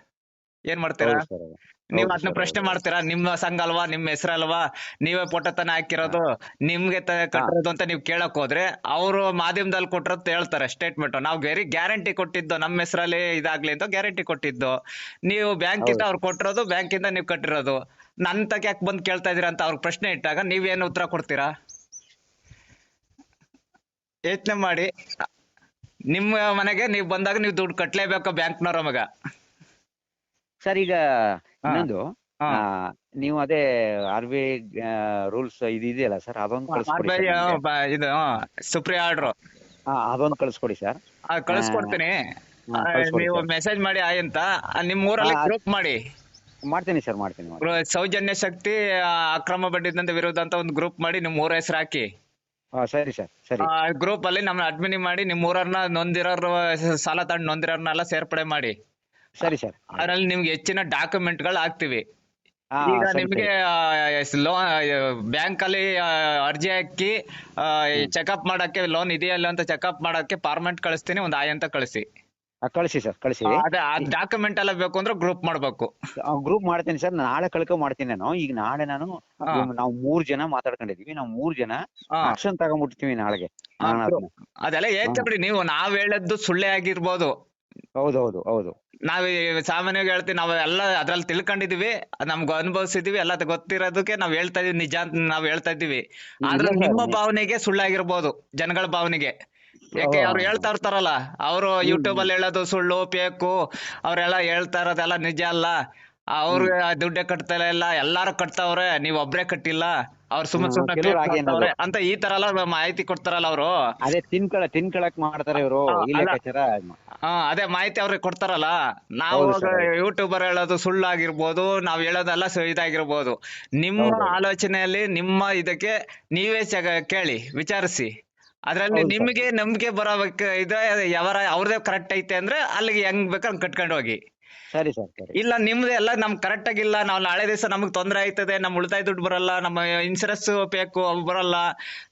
ಏನ್ ಮಾಡ್ತೀರಾ? ಹೌದು ಸರ್ ನೀವ್ ಅದನ್ನ ಪ್ರಶ್ನೆ ಮಾಡ್ತೀರಾ? ನಿಮ್ಮ ಸಂಘ ಅಲ್ವಾ ನಿಮ್ಮ ಹೆಸರಲ್ವಾ? ನೀವೇ ಪೊಟ್ಟತನ ಹಾಕಿರೋದು ನಿಮ್ಗೆ ಕಟ್ಟಿರೋದು ಅಂತ ನೀವ್ ಕೇಳಕ್ ಹೋದ್ರೆ ಅವರು ಮಾಧ್ಯಮದಲ್ಲಿ ಕೊಟ್ಟಿರೋದು ಹೇಳ್ತಾರೆ ಸ್ಟೇಟ್ಮೆಂಟ್ ನಾವ್ ವೆರಿ ಗ್ಯಾರಂಟಿ ಕೊಟ್ಟಿದ್ದು ನಮ್ಮ ಹೆಸರಲ್ಲಿ ಇದಾಗ್ಲಿ ಅಂತ ಗ್ಯಾರಂಟಿ ಕೊಟ್ಟಿದ್ದು. ನೀವು ಬ್ಯಾಂಕ್ ಇಂದ. ಅವ್ರು ಕೊಟ್ಟಿರೋದು ಬ್ಯಾಂಕ್ ಇಂದ ನೀವ್ ಕಟ್ಟಿರೋದು. ನನ್ ತಕ ಯಾಕೆ ಬಂದ್ ಕೇಳ್ತಾ ಇದೀರ ಅಂತ ಅವ್ರ ಪ್ರಶ್ನೆ ಇಟ್ಟಾಗ ನೀವೇನು ಉತ್ತರ ಕೊಡ್ತೀರಾ? ಯೋಚನೆ ಮಾಡಿ. ನಿಮ್ಮ ಮನೆಗೆ ನೀವ್ ಬಂದಾಗ ನೀವು ದುಡ್ಡು ಕಟ್ಲೇಬೇಕು ಬ್ಯಾಂಕ್ನವ್ರ ಮಗ. ಸರ್ ಈಗ. ಇನ್ನೊಂದು ನೀವು ಅದೇ ಆರ್ ಬಿ ಐ ರೂಲ್ಸ್ ಇದು ಇದೆಯಲ್ಲ ಸರ್ ಅದೊಂದು ಕಳಿಸ್ಕೊಡಿ RBI, sir ಬ- ಇದು ಸುಪ್ರೀಂ ಆರ್ಡರ್. ಹಾ ಅದೊಂದು ಕಳಿಸ್ಕೊಡಿ ಸರ್. ಕಳಿಸ್ಕೊಡ್ತೀನಿ. ಹಾ, ಆ, ಕಳ್ಸ್ಕೊಡಿ ನೀವು sir. ಮೆಸೇಜ್ ಮಾಡಿ ಆಯ್ ಅಂತ. ಆ, ನಿಮ್ ಊರಲ್ಲಿ ಹಾ, ಗ್ರೂಪ್ ಮಾಡಿ. ಮಾಡ್ತೀನಿ ಸರ್ ಮಾಡ್ತೀನಿ ಮಾಡ್ತೀನಿ. ಗ್ರೂ- ಸೌಜನ್ಯ ಶಕ್ತಿ ಆ, ಅಕ್ರಮ ಬಡ್ಡಿದಂತ ದಂಧೆ ವಿರುದ್ಧ ಅಂತ ಒಂದು ಗ್ರೂಪ್ ಮಾಡಿ ನಿಮ್ ಊರ ಹೆಸರು ಹಾಕಿ. ಹಾ ಸರಿ ಸರ್ ಸರಿ. ಆ ಗ್ರೂಪ್ ಅಲ್ಲಿ ನಮ್ಮ ಅಡ್ಮಿನ್ ಮಾಡಿ ನಿಮ್ ಊರನ್ನ ನೊಂದಿರೋರು ಸಾಲ ತಂಡ ನೊಂದಿರೋರ್ನೆಲ್ಲ ಸೇರ್ಪಡೆ ಮಾಡಿ. ಸರಿ ಸರ್. ಅದ್ರಲ್ಲಿ ನಿಮ್ಗೆ ಹೆಚ್ಚಿನ ಡಾಕ್ಯುಮೆಂಟ್ಗಳು ಹಾಕ್ತಿವಿ ಹಾ ಈಗ ಸರಿ, ನಿಮ್ಗೆ ಲೋನ್ ಬ್ಯಾಂಕ್ ಅಲ್ಲಿ ಆ, ಅರ್ಜಿ ಹಾಕಿ ಚೆಕಪ್ ಮಾಡಕ್ಕೆ ಲೋನ್ ಇದೆಯಲ್ಲ ಅಂತ ಚೆಕಪ್ ಮಾಡಕ್ಕೆ ಫಾರ್ಮೆಂಟ್ ಕಳಿಸ್ತೀನಿ ಒಂದು ಆಯ್ ಅಂತ ಕಳಿಸಿ. ಆ, ಕಳಿಸಿ ಸರ್ ಕಳಿಸಿ. ಅದೇ ಆ ಡಾಕ್ಯುಮೆಂಟ್ ಎಲ್ಲ ಬೇಕು ಅಂದ್ರೆ ಗ್ರೂಪ್ ಮಾಡ್ಬೇಕು. ಗ್ರೂಪ್ ಮಾಡ್ತೀನಿ ಸರ್ ನಾಳೆ ಕಳ್ಕೊ ಮಾಡ್ತೀನಿ ನಾನು. ಈಗ ನಾಳೆ ನಾನು ಹಾ. ನಾವು ಮೂರ್ ಜನ ಮಾತಾಡ್ಕೊಂಡಿದೀವಿ ನಾವು ಮೂರ್ ಜನ ಹಾ. ಆಕ್ಷನ್ ತಗೊಂಡ್ಬಿಡ್ತೀವಿ ನಾಳೆಗೆ. ಹಾ, ನಾನು ಅದನ್ನ. ಅದೆಲ್ಲ ಏಕೆ ಬಿಡಿ ನೀವು ನಾವ್ ಹೇಳದ್ದು ಸುಳ್ಳೆ ಆಗಿರ್ಬೋದು. ಹೌದು ಹೌದು ಹೌದು. ನಾವ್ ಸಾಮಾನ್ಯವಾಗಿ ಹೇಳ್ತೀವಿ ನಾವು ಎಲ್ಲ ಅದ್ರಲ್ಲಿ ತಿಳ್ಕೊಂಡಿದೀವಿ ನಮ್ಗೆ ಅನುಭವಿಸಿದೀವಿ ಎಲ್ಲ ಗೊತ್ತಿರೋದಕ್ಕೆ ನಾವ್ ಹೇಳ್ತಾ ಇದೀವಿ ನಿಜ ಅಂತ ನಾವ್ ಹೇಳ್ತಾ ಇದ್ದೀವಿ ಆದ್ರೆ ನಿಮ್ಮ. ಭಾವನೆಗೆ ಸುಳ್ಳಾಗಿರ್ಬೋದು ಜನಗಳ ಭಾವನೆಗೆ. ಯಾಕೆ. ಅವ್ರು ಹೇಳ್ತಾ ಇರ್ತಾರಲ್ಲ ಅವರು ಯೂಟ್ಯೂಬ್ ಅಲ್ಲಿ ಹೇಳೋದು ಸುಳ್ಳು ಪೇಕು ಅವ್ರೆಲ್ಲ ಹೇಳ್ತಾ ಇರೋದೆಲ್ಲ ನಿಜ ಅಲ್ಲ. ಅವ್ರು ದುಡ್ಡೆ ಕಟ್ತಾ ಇಲ್ಲ ಎಲ್ಲಾರು ಕಟ್ತಾವ್ರೆ ನೀವ್ ಒಬ್ರೇ ಕಟ್ಟಿಲ್ಲ. ಅವ್ರು ಸುಮ್ಮನೆ. ಅಂತ ಈ ತರ ಎಲ್ಲ ಮಾಹಿತಿ ಕೊಡ್ತಾರಲ್ಲ ಅವರು. ಅದೇ ತಿನ್ಕೊಳ ತಿನ್ಕೊಳಕ್ ಮಾಡ್ತಾರೆ ಇವರು. ಅದೇ ಮಾಹಿತಿ ಅವ್ರಿಗೆ ಕೊಡ್ತಾರಲ್ಲ. ನಾವು. ಯೂಟ್ಯೂಬರ್ ಹೇಳೋದು ಸುಳ್ಳಾಗಿರ್ಬೋದು ನಾವ್ ಹೇಳೋದೆಲ್ಲ ಇದಾಗಿರ್ಬೋದು. ನಿಮ್ಮ ಆಲೋಚನೆಯಲ್ಲಿ ನಿಮ್ಮ ಇದಕ್ಕೆ ನೀವೇ ಕೇಳಿ ವಿಚಾರಿಸಿ. ಅದ್ರಲ್ಲಿ. ನಿಮಗೆ ನಂಬಿಕೆ ಬರೋಬೇಕು ಇದೆ ಯಾವರ ಅವ್ರದೇ ಕರೆಕ್ಟ್ ಐತೆ ಅಂದ್ರೆ ಅಲ್ಲಿಗೆ ಹೆಂಗ್ ಬೇಕಾದ್ರೆ ಕಟ್ಕೊಂಡು ಹೋಗಿ. ಸರಿ ಸರ್ ಸರಿ. ಇಲ್ಲ ನಿಮ್ದು ಎಲ್ಲ ನಮ್ ಕರೆಕ್ಟ್ ಆಗಿಲ್ಲ ನಾವು ನಾಳೆ ದಿವಸ ನಮಗ್ ತೊಂದರೆ ಆಯ್ತದೆ. ನಮ್ ಉಳಿತಾಯ ದುಡ್ಡು ಬರಲ್ಲ. ನಮ್ಮ ಇನ್ಸೂರೆನ್ಸ್ ಬೇಕು ಅವು ಬರಲ್ಲ.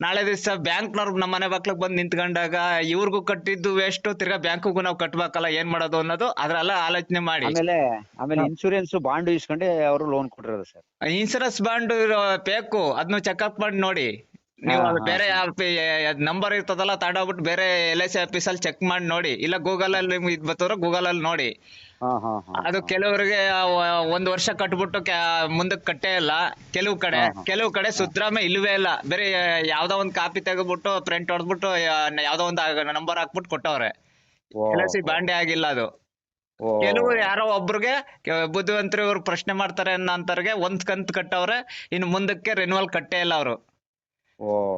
ನಾಳೆ ದಿವಸ ಬ್ಯಾಂಕ್ನವ್ರು ನಮ್ಮ ಮನೆ ಬಾಗ್ಲಿಗೆ ಬಂದು ನಿಂತ್ಕೊಂಡಾಗ ಇವ್ರಿಗೂ ಕಟ್ಟಿದ್ದು ವೇಸ್ಟ್ ತಿರ್ಗಾ ಬ್ಯಾಂಕ್ಗೂ ನಾವು ಕಟ್ಬೇಕಲ್ಲ ಏನ್ ಮಾಡೋದು ಅನ್ನೋದು ಅದ್ರೆಲ್ಲ ಆಲೋಚನೆ ಮಾಡಿ. ಆಮೇಲೆ ಆಮೇಲೆ ಇನ್ಶೂರೆನ್ಸ್ ಬಾಂಡ್ ಇಸ್ಕೊಂಡೆ ಅವರು ಲೋನ್ ಕೊಟ್ಟಿರೋದು ಸರ್. ಇನ್ಸೂರೆನ್ಸ್ ಬಾಂಡ್ ಬೇಕು. ಅದನ್ನ ಚೆಕ್ಅಪ್ ಮಾಡಿ ನೋಡಿ. ನೀವು ಅದು ಬೇರೆ ನಂಬರ್ ಇರ್ತದಲ್ಲ ತಗೊಂಡೋಗ್ಬಿಟ್ಟು ಬೇರೆ ಎಲ್ ಐ ಸಿ ಆಫೀಸಲ್ಲಿ ಚೆಕ್ ಮಾಡಿ ನೋಡಿ. ಇಲ್ಲ ಗೂಗಲ್ ಅಲ್ಲಿ ನಿಮ್ಗೆ ಇದ್ ಬರ್ತದ್ರೆ ಗೂಗಲ್ ಅಲ್ಲಿ ನೋಡಿ. ಹಾ ಹಾ ಹಾ ಅದು ಕೆಲವರಿಗೆ ಒಂದ್ ವರ್ಷ ಕಟ್ಬಿಟ್ಟು ಕ್ಯಾ- ಮುಂದಕ್ಕೆ ಕಟ್ಟೇ ಇಲ್ಲ. ಕೆಲವು ಕಡೆ. ಕೆಲವು ಕಡೆ ಸುದ್ರಾಮೆ ಇಲ್ವೇ ಇಲ್ಲ. ಬೇರೆ ಯಾವ್ದೋ ಒಂದ್ ಕಾಪಿ ತೆಗೆದ್ಬಿಟ್ಟು ಪ್ರಿಂಟ್ ಹೊಡೆದ್ಬಿಟ್ಟು ಯಾವ್ದೋ ಒಂದ್ ನಂಬರ್ ಹಾಕ್ಬಿಟ್ಟು ಕೊಟ್ಟವ್ರೆ. ಓ, ಎಲ್ ಸಿ ಬಾಂಡೆ ಆಗಿಲ್ಲ ಅದು. ಓ, ಕೆಲವು ಯಾರೋ ಒಬ್ರಿಗೆ ಕೆ- ಬುದ್ಧಿವಂತರು ಇವ್ರು ಪ್ರಶ್ನೆ ಮಾಡ್ತಾರೆ ಅನ್ನೋಂತವ್ರಿಗೆ ಒಂದ್ ಕಂತ್ ಕಟ್ಟವ್ರೆ ಇನ್ನು ಮುಂದಕ್ಕೆ ರಿನ್ಯೂವಲ್ ಕಟ್ಟೇ ಇಲ್ಲ ಅವರು.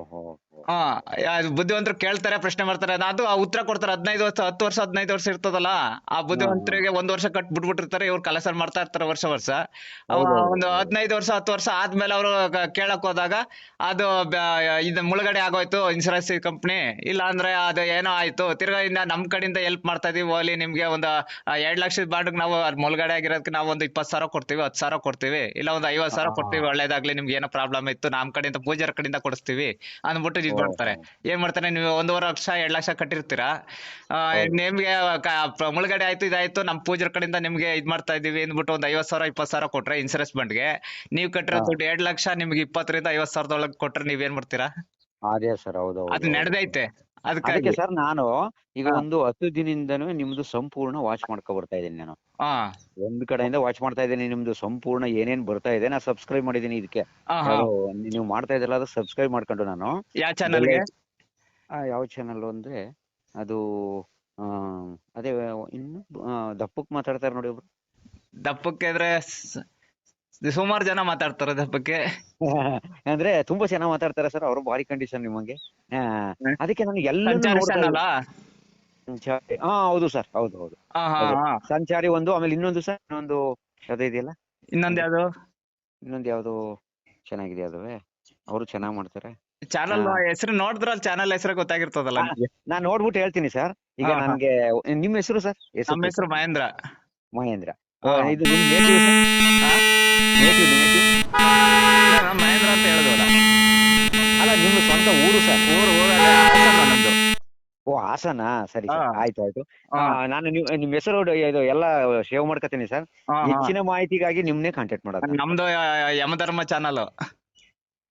ಹಾ ಅದು ಬುದ್ಧಿವಂತರು ಕೇಳ್ತಾರೆ ಪ್ರಶ್ನೆ ಮಾಡ್ತಾರೆ ಅದು ಆ ಉತ್ತರ ಕೊಡ್ತಾರೆ ಹದಿನೈದು ವರ್ಷ ಹತ್ತು ವರ್ಷ ಹದಿನೈದು ವರ್ಷ ಇರ್ತದಲ್ಲ ಆ ಬುದ್ಧಿವಂತರಿಗೆ ಒಂದ್ ವರ್ಷ ಕಟ್ ಬಿಟ್ಬಿಟ್ಟಿರ್ತಾರೆ ಇವ್ರು ಕೆಲಸ ಮಾಡ್ತಾ ಇರ್ತಾರೆ ವರ್ಷ ವರ್ಷ ಒಂದು ಹೌದು. ಹದಿನೈದು ವರ್ಷ ಹತ್ತು ವರ್ಷ ಆದ್ಮೇಲೆ ಅವರು ಕೇಳಕ್ ಹೋದಾಗ ಅದು ಇದು ಮುಳುಗಡೆ ಆಗೋಯ್ತು ಇನ್ಸೂರೆನ್ಸ್ ಕಂಪ್ನಿ ಇಲ್ಲ ಅಂದ್ರೆ ಅದು ಏನೋ ಆಯ್ತು ತಿರ್ಗಾ ಇನ್ನ ನಮ್ ಕಡೆಯಿಂದ ಹೆಲ್ಪ್ ಮಾಡ್ತಾ ಇದೀವಿ ಓಲಿ ನಿಮ್ಗೆ ಒಂದು ಎರಡ್ ಲಕ್ಷದ ಬಾಂಡ್ ನಾವು ಅದ್ ಮುಳುಗಡೆ ಆಗಿರೋದಕ್ಕೆ ನಾವು ಒಂದು ಇಪ್ಪತ್ತು ಸಾವಿರ ಕೊಡ್ತೀವಿ ಹತ್ತು ಸಾವಿರ ಕೊಡ್ತೀವಿ ಇಲ್ಲ ಒಂದು ಐವತ್ತು ಸಾವಿರ ಹಾ. ಕೊಡ್ತೀವಿ ಒಳ್ಳೇದಾಗ್ಲಿ ನಿಮ್ಗೆ ಏನೋ ಪ್ರಾಬ್ಲಮ್ ಇತ್ತು ನಮ್ ಕಡೆಯಿಂದ ಪೂಜಾರ ಕಡೆಯಿಂದ ಕೊಡಿಸ್ತೀವಿ ಅಂದ್ಬಿಟ್ಟು ಇದ್ ಮಾಡ್ತಾರೆ. ಏನ್ ಮಾಡ್ತಾರೆ ನೀವು ಒಂದೂವರೆ ಲಕ್ಷ ಎರಡ್ ಲಕ್ಷ ಕಟ್ಟಿರ್ತೀರಾ? ನಿಮ್ಗೆ ಮುಳುಗಡೆ ಆಯ್ತು ಇದಾಯ್ತು ನಮ್ ಪೂಜರ್ ಕಡೆಯಿಂದ ನಿಮ್ಗೆ ಇದ್ ಮಾಡ್ತಾ ಇದೀವಿ ಅಂದ್ಬಿಟ್ಟು ಒಂದ್ ಐವತ್ ಸಾವಿರ ಇಪ್ಪತ್ ಸಾವಿರ ಕೊಟ್ರೆ ಇನ್ಸೂರೆನ್ಸ್ ಬಂಡ್ಗೆ. ನೀವು ಕಟ್ಟಿರೋ. ದುಡ್ಡು ಎರಡ್ ಲಕ್ಷ ನಿಮ್ಗೆ ಇಪ್ಪತ್ತರಿಂದ ಐವತ್ ಸಾವಿರದೊಳಗೆ ಕೊಟ್ರೆ ನೀವ್ ಏನ್ ಮಾಡ್ತೀರಾ? ಅದೇ ಸರ್ ಹೌದು ಹೌದು, ಅದು ಹೌದು. ನಡೆದೈತೆ. ಅದಕ್ಕೆ ಸರ್ ನಾನು ಈಗ ಒಂದು ಹತ್ತು ದಿನದಿಂದನೂ ನಿಮ್ದು ಸಂಪೂರ್ಣ ವಾಚ್ ಮಾಡ್ಕೊ ಬರ್ತಾ ಇದ್ದೀನಿ ನಾನು. ಹಾ. ಒಂದ್ ಕಡೆಯಿಂದ ವಾಚ್ ಮಾಡ್ತಾ ಇದ್ದೀನಿ ನಿಮ್ದು ಸಂಪೂರ್ಣ ಏನೇನ್ ಬರ್ತಾ ಇದೆ ನಾನು ಸಬ್ಸ್ಕ್ರೈಬ್ ಮಾಡಿದೀನಿ ಇದಕ್ಕೆ. ಹಾ ಹಾ. ಅದು ನೀವು ಮಾಡ್ತಾ ಇದ್ರಲ್ಲ ಅದು ಸಬ್ಸ್ಕ್ರೈಬ್ ಮಾಡ್ಕೊಂಡು ನಾನು. ಯಾವ ಚಾನಲ್ಗೆ ಆ, ಯಾವ ಚಾನಲ್ ಅಂದ್ರೆ ಅದು ಆ, ಅದೇ ಇನ್ನು ಆ, ದಪ್ಪಕ್ ಮಾತಾಡ್ತಾರೆ ನೋಡಿ ಒಬ್ರು. ದಪ್ಪಕ್ಕೆ ಸುಮಾರು ಜನ ಮಾತಾಡ್ತಾರೆ ಬಗ್ಗೆ. ಅಂದ್ರೆ ತುಂಬಾ ಜನ ಮಾತಾಡ್ತಾರೆ ಸರ್ ಅವ್ರ ಬಾಡಿ ಕಂಡೀಷನ್ ನಿಮಗೆ. ಅದಕ್ಕೆ ನಾನು ಎಲ್ಲ ಹಾ ಹೌದು ಸರ್ ಹೌದು ಹೌದು. ಸಂಚಾರಿ ಒಂದು ಆಮೇಲೆ ಇನ್ನೊಂದು ಸರ್ ಇನ್ನೊಂದು ಯಾವ್ದು ಇದೆಯಲ್ಲ? ಇನ್ನೊಂದ್ ಯಾವ್ದು? ಇನ್ನೊಂದು ಯಾವ್ದು ಚೆನ್ನಾಗಿದೆ ಅದುವೆ ಅವರು ಚೆನ್ನಾಗಿ ಮಾಡ್ತಾರೆ. ಚಾನಲ್. ಹೆಸರು ನೋಡಿದ್ರ ಚಾನಲ್ ಹೆಸರು ಗೊತ್ತಾಗಿರ್ತದಲ್ಲ ನಾನು ನೋಡ್ಬಿಟ್ಟು ಹೇಳ್ತೀನಿ ಸರ್. ಈಗ. ನನ್ಗೆ ನಿಮ್ ಹೆಸರು ಸರ್? ನಮ್ಮ ಹೆಸರು ಮಹೇಂದ್ರ. ಮಹೇಂದ್ರ. ಇದು ನಿಮ್ಗೆ ಇದು ಮಹೇಂದ್ರ ಅಂತ ಹೇಳಿದ್ವಲ್ಲ ಅಲ್ಲ. ನಿಮ್ಮ ಸ್ವಂತ ಊರು ಸರ್. ಊರು ಊರಲ್ಲಿ ಹಾಸನ ನಮ್ದು. ಓ ಹಾಸನ? ಸರಿ ಹಾ. ಸರ್ ಆಯ್ತು ಆಯ್ತು. ಹಾ. ನಾನು ನಿಮ್ ನಿಮ್ ಹೆಸರು ಇದು ಎಲ್ಲ ಸೇವ್ ಮಾಡ್ಕೊತೀನಿ ಸರ್. ಹಾ, ಹಾ. ಹೆಚ್ಚಿನ ಮಾಹಿತಿಗಾಗಿ ನಿಮ್ನೇ ಕಾಂಟ್ಯಾಕ್ಟ್ ಮಾಡೋದು. ನಮ್ದು ಯಮಧರ್ಮ ಚಾನಲ್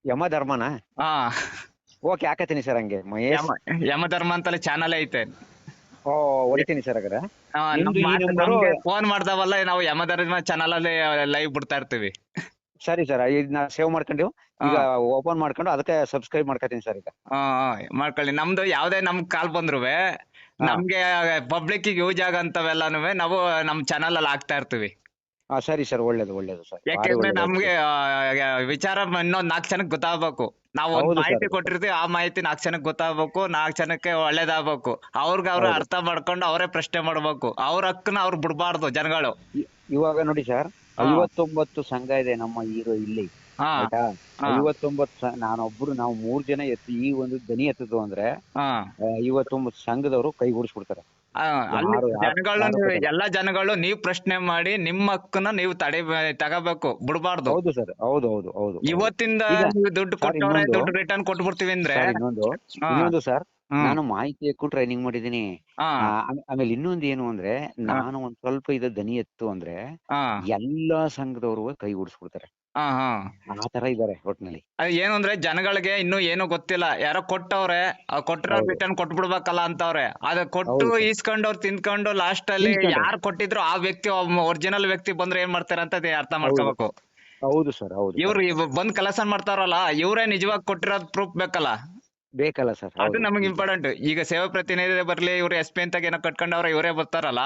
ಯಮ ಧರ್ಮನ ಹಾ. ಓಕೆ ಹಾಕತೀನಿ ಸರ್ ಹಂಗೆ. ಮಹೇಶ್. ಯಮ ಯಮಧರ್ಮ ಅಂತಲೇ ಚಾನಲ್ ಐತೆ. ಓ ಹೊಡಿತೀನಿ ಸರ್ ಹಾಗಾದ್ರೆ. ಆ, ನಿಮ್ದು ಈ ಫೋನ್ ಮಾಡ್ತಾವಲ್ಲ ನಾವು ಯಮಧರ್ಮ ಚಾನಲ್ ಅಲ್ಲಿ ಲೈವ್ ಬಿಡ್ತಾ ಇರ್ತೀವಿ. ಸರಿ ಸರ್ ಇದನ್ನ ಸೇವ್ ಮಾಡ್ಕೊಂಡು ಈಗ ಓಪನ್ ಮಾಡ್ಕೊಂಡು ಅದಕ್ಕೆ ಸಬ್ಸ್ಕ್ರೈಬ್ ಮಾಡ್ಕೊತೀನಿ ಸರ್ ಈಗ. ಹಾ, ಮಾಡ್ಕೊಳ್ಳಿ. ನಮ್ದು ಯಾವ್ದೇ ನಮ್ ಕಾಲ್ ಬಂದ್ರುವೆ ನಮ್ಗೆ ಪಬ್ಲಿಕ್ ಯೂಸ್ ಆಗಂತವೆಲ್ಲಾನು ನಾವು ನಮ್ ಚಾನಲ್ ಅಲ್ಲಿ ಹಾಕ್ತಾ ಇರ್ತೀವಿ. ಹಾ ಸರಿ ಸರ್ ಒಳ್ಳೇದು ಒಳ್ಳೇದು ಸರ್ ಯಾಕೆಂದ್ರೆ. ನಮ್ಗೆ ಆ, ವಿಚಾರ ಇನ್ನೊಂದ್ ನಾಲ್ಕು ಜನಕ್ಕೆ ಗೊತ್ತಾಗ್ಬೇಕು. ನಾವು ಒಂದ್ ಮಾಹಿತಿ. ಕೊಟ್ಟಿರ್ತೀವಿ ಆ ಮಾಹಿತಿ ನಾಕ್ ಜನಕ್ಕೆ ಗೊತ್ತಾಗ್ಬೇಕು ನಾಕ್ ಜನಕ್ಕೆ ಒಳ್ಳೇದಾಗ್ಬೇಕು. ಅವ್ರಗ್ ಅವ್ರ ಅರ್ಥ ಮಾಡ್ಕೊಂಡು ಅವರೇ ಪ್ರಶ್ನೆ ಮಾಡ್ಬೇಕು. ಅವ್ರ ಹಕ್ಕನ್ನ ಅವ್ರು ಬಿಡ್ಬಾರ್ದು ಜನಗಳು. ಇವಾಗ ನೋಡಿ ಸರ್. ಐವತ್ತೊಂಬತ್ತು ಸಂಘ ಇದೆ ನಮ್ಮ ಹೀರೋ ಇಲ್ಲಿ. ಐವತ್ತೊಂಬತ್ತು ನಾನೊಬ್ರು ನಾವು ಮೂರ್ ಜನ ಎತ್ತಿ ಈ ಒಂದು ದನಿ ಎತ್ತದು ಅಂದ್ರೆ ಐವತ್ತೊಂಬತ್ತು ಸಂಘದವರು ಕೈ ಎಲ್ಲಾ ಜನಗಳು ನೀವ್ ಪ್ರಶ್ನೆ ಮಾಡಿ ನಿಮ್ಮ ಹಕ್ಕನ್ನ ನೀವು ತಡೆ ತಗೋಬೇಕು ಬಿಡಬಾರ್ದು. ಹೌದು ಸರ್ ಹೌದು ಹೌದು ಹೌದು ಇವತ್ತಿಂದ ದುಡ್ಡು ಕೊಟ್ಟವ್ರೆ ದುಡ್ಡು ರಿಟರ್ನ್ ಕೊಟ್ಬಿಡ್ತೀವಿ ಅಂದ್ರೆ ಇನ್ನೊಂದು. ಸರ್ ನಾನು ಮಾಹಿತಿ ಹಕ್ಕು ಟ್ರೈನಿಂಗ್ ಮಾಡಿದೀನಿ ಆಮೇಲೆ ಇನ್ನೊಂದು ಏನು ಅಂದ್ರೆ ನಾನು ಒಂದ್ ಸ್ವಲ್ಪ ಇದ ದನಿ ಎತ್ತು ಅಂದ್ರೆ ಎಲ್ಲಾ ಸಂಘದವರು ಕೈ ಹಾ ಹಾ. ಆ ತರ ಇದಾರೆ ಒಟ್ನಲ್ಲಿ. ಅದು ಏನು ಅಂದ್ರೆ ಜನಗಳಿಗೆ ಇನ್ನು ಏನು ಗೊತ್ತಿಲ್ಲ. ಯಾರೋ ಕೊಟ್ಟವ್ರೆ ಆ ಕೊಟ್ಟಿರೋ ಹೌದು. ರಿಟರ್ನ್ ಕೊಟ್ಬಿಡ್ಬೇಕಲ್ಲ ಅಂತವ್ರೆ. ಅದ ಕೊಟ್ಟು ಹೌದು. ಅವ್ರು ಈಸ್ಕೊಂಡವ್ರು ತಿನ್ಕೊಂಡು ಲಾಸ್ಟ್ ಅಲ್ಲಿ ತಿನ್ಕೊಂಡು. ಯಾರು ಕೊಟ್ಟಿದ್ರು ಆ ವ್ಯಕ್ತಿ ಒರಿಜಿನಲ್ ವ್ಯಕ್ತಿ ಬಂದ್ರೆ ಏನ್ ಮಾಡ್ತಾರೆ ಅಂತ ಅದೇ ಅರ್ಥ ಮಾಡ್ಕೋಬೇಕು. ಹೌದು. ಸರ್ ಹೌದು. ಇವ್ರು ಇವ್ ಬಂದ್ ಕೆಲಸ ಮಾಡ್ತಾರಲ್ಲ ಇವರೇ ನಿಜವಾಗಿ ಕೊಟ್ಟಿರೋದ್ ಪ್ರೂಫ್ ಬೇಕಲ್ಲ? ಬೇಕಲ್ಲ ಸರ್ ಅದು ನಮಗೆ ಇಂಪಾರ್ಟೆಂಟ್ ಈಗ ಸೇವಾ ಪ್ರತಿನಿಧಿ ಬರ್ಲಿ ಇವ್ರು ಎಸ್ ಪಿ ಅಂತ ಏನೋ ಕಟ್ಕೊಂಡವ್ರ ಇವರೇ ಬರ್ತಾರಲ್ಲ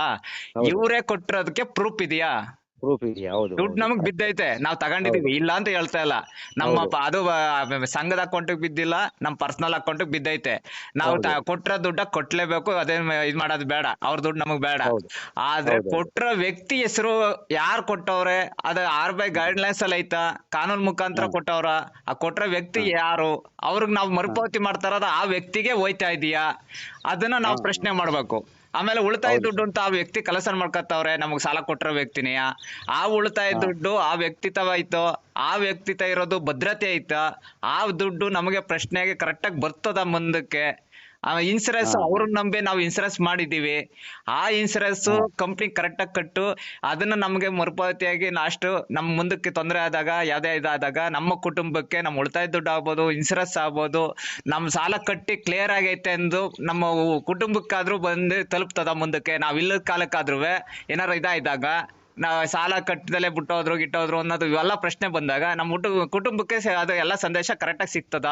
ಹೌದು. ಇವರೇ ಕೊಟ್ಟಿರೋದಕ್ಕೆ ಪ್ರೂಫ್ ಇದೆಯಾ? ಪ್ರೂಫ್ ಇದೆಯಾ ಹೌದು ದುಡ್ಡು. ನಮಗ್ ಬಿದ್ದೈತೆ. ನಾವ್ ತಗೊಂಡಿದೀವಿ ಇಲ್ಲ ಅಂತ ಹೇಳ್ತಾ ಇಲ್ಲ. ನಮ್ಮ ಪ- ಅದು ಆ, ಸಂಘದ ಅಕೌಂಟ್ ಬಿದ್ದಿಲ್ಲ ನಮ್ ಪರ್ಸನಲ್ ಅಕೌಂಟ್ ಬಿದ್ದೈತೆ. ನಾವು ತ- ಹೌದು. ದುಡ್ಡ ಕೊಟ್ಲೇಬೇಕು ಅದೇ ಇದ್ ಮಾಡೋದು ಬೇಡ. ಅವ್ರ ದುಡ್ಡು ನಮಗ್ ಬೇಡ. ಹೌದು. ಆದ್ರೆ ಕೊಟ್ರ ವ್ಯಕ್ತಿ ಹೆಸರು ಯಾರ್ ಕೊಟ್ಟವ್ರೆ? ಅದ ಆರ್ ಬೈ ಗೈಡ್ ಲೈನ್ಸ್ ಅಲ್ಲಿ ಐತಾ? ಕಾನೂನ್ ಮುಖಾಂತರ. ಕೊಟ್ಟವ್ರ? ಆ ಕೊಟ್ರ ವ್ಯಕ್ತಿ ಯಾರು? ಅವ್ರಿಗೆ ನಾವು ಮರುಪಾವತಿ ಮಾಡ್ತಾರದ ಆ ವ್ಯಕ್ತಿಗೆ ಹೋಯ್ತಾ ಇದೀಯಾ? ಅದನ್ನ ನಾವು ಪ್ರಶ್ನೆ ಮಾಡ್ಬೇಕು. ಆಮೇಲೆ ಉಳಿತಾಯ ದುಡ್ಡು ಅಂತ ಆ ವ್ಯಕ್ತಿ ಕಲೆಕ್ಷನ್ ಮಾಡ್ಕೊತಾವ್ರೆ ನಮಗ್ ಸಾಲ ಕೊಟ್ಟಿರೋ ವ್ಯಕ್ತಿನೇ. ಆ ಉಳಿತಾಯ ದುಡ್ಡು ಆ ವ್ಯಕ್ತಿತ್ವ ಆಯ್ತು ಆ ವ್ಯಕ್ತಿತ್ವ ಇರೋದು ಭದ್ರತೆ ಐತಾ ಆ ದುಡ್ಡು ನಮಗೆ ಪ್ರಶ್ನೆಗೆ ಕರೆಕ್ಟಾಗಿ ಬರ್ತದ ಮುಂದಕ್ಕೆ ಇನ್ಸೂರೆನ್ಸ್ ಹಾ. ಅವ್ರನ್ನ ನಂಬಿ ನಾವು ಇನ್ಸೂರೆನ್ಸ್ ಮಾಡಿದ್ದೀವಿ. ಆ ಇನ್ಸೂರೆನ್ಸ್ ಕಂಪ್ನಿ ಕರೆಕ್ಟ್ ಕರೆಕ್ಟಾಗಿ ಕಟ್ಟು ಅದನ್ನ ನಮಗೆ ಮರುಪಾವತಿಯಾಗಿ ಲಾಸ್ಟ್ ನಮ್ ಮುಂದಕ್ಕೆ ತೊಂದರೆ ಆದಾಗ ಯಾವ್ದೇ ಇದಾದಾಗ ನಮ್ಮ ಕುಟುಂಬಕ್ಕೆ ನಮ್ಮ ಉಳಿತಾಯ ದುಡ್ಡು ಆಗ್ಬೋದು ಇನ್ಸೂರೆನ್ಸ್ ಆಗ್ಬೋದು ನಮ್ ಸಾಲ ಕಟ್ಟಿ ಕ್ಲಿಯರ್ ಆಗೈತೆ ಎಂದು ನಮ್ಮ ಕುಟುಂಬಕ್ಕಾದ್ರೂ ಬಂದು ತಲುಪ್ತದ ಮುಂದಕ್ಕೆ. ನಾವ್ ಇಲ್ಲದ ಕಾಲಕ್ಕಾದ್ರೂ ಏನಾರು ಇದಾದಾಗ ನಾವ್ ಸಾಲ ಕಟ್ಟದಲ್ಲೇ ಬಿಟ್ಟೋದ್ರು ಗಿಟ್ಟೋದ್ರು ಅನ್ನೋದು ಇವೆಲ್ಲ ಪ್ರಶ್ನೆ ಬಂದಾಗ ನಮ್ಮ ಕುಟುಂಬಕ್ಕೆ ಅದು ಎಲ್ಲ ಸಂದೇಶ ಕರೆಕ್ಟಾಗಿ ಸಿಗ್ತದ?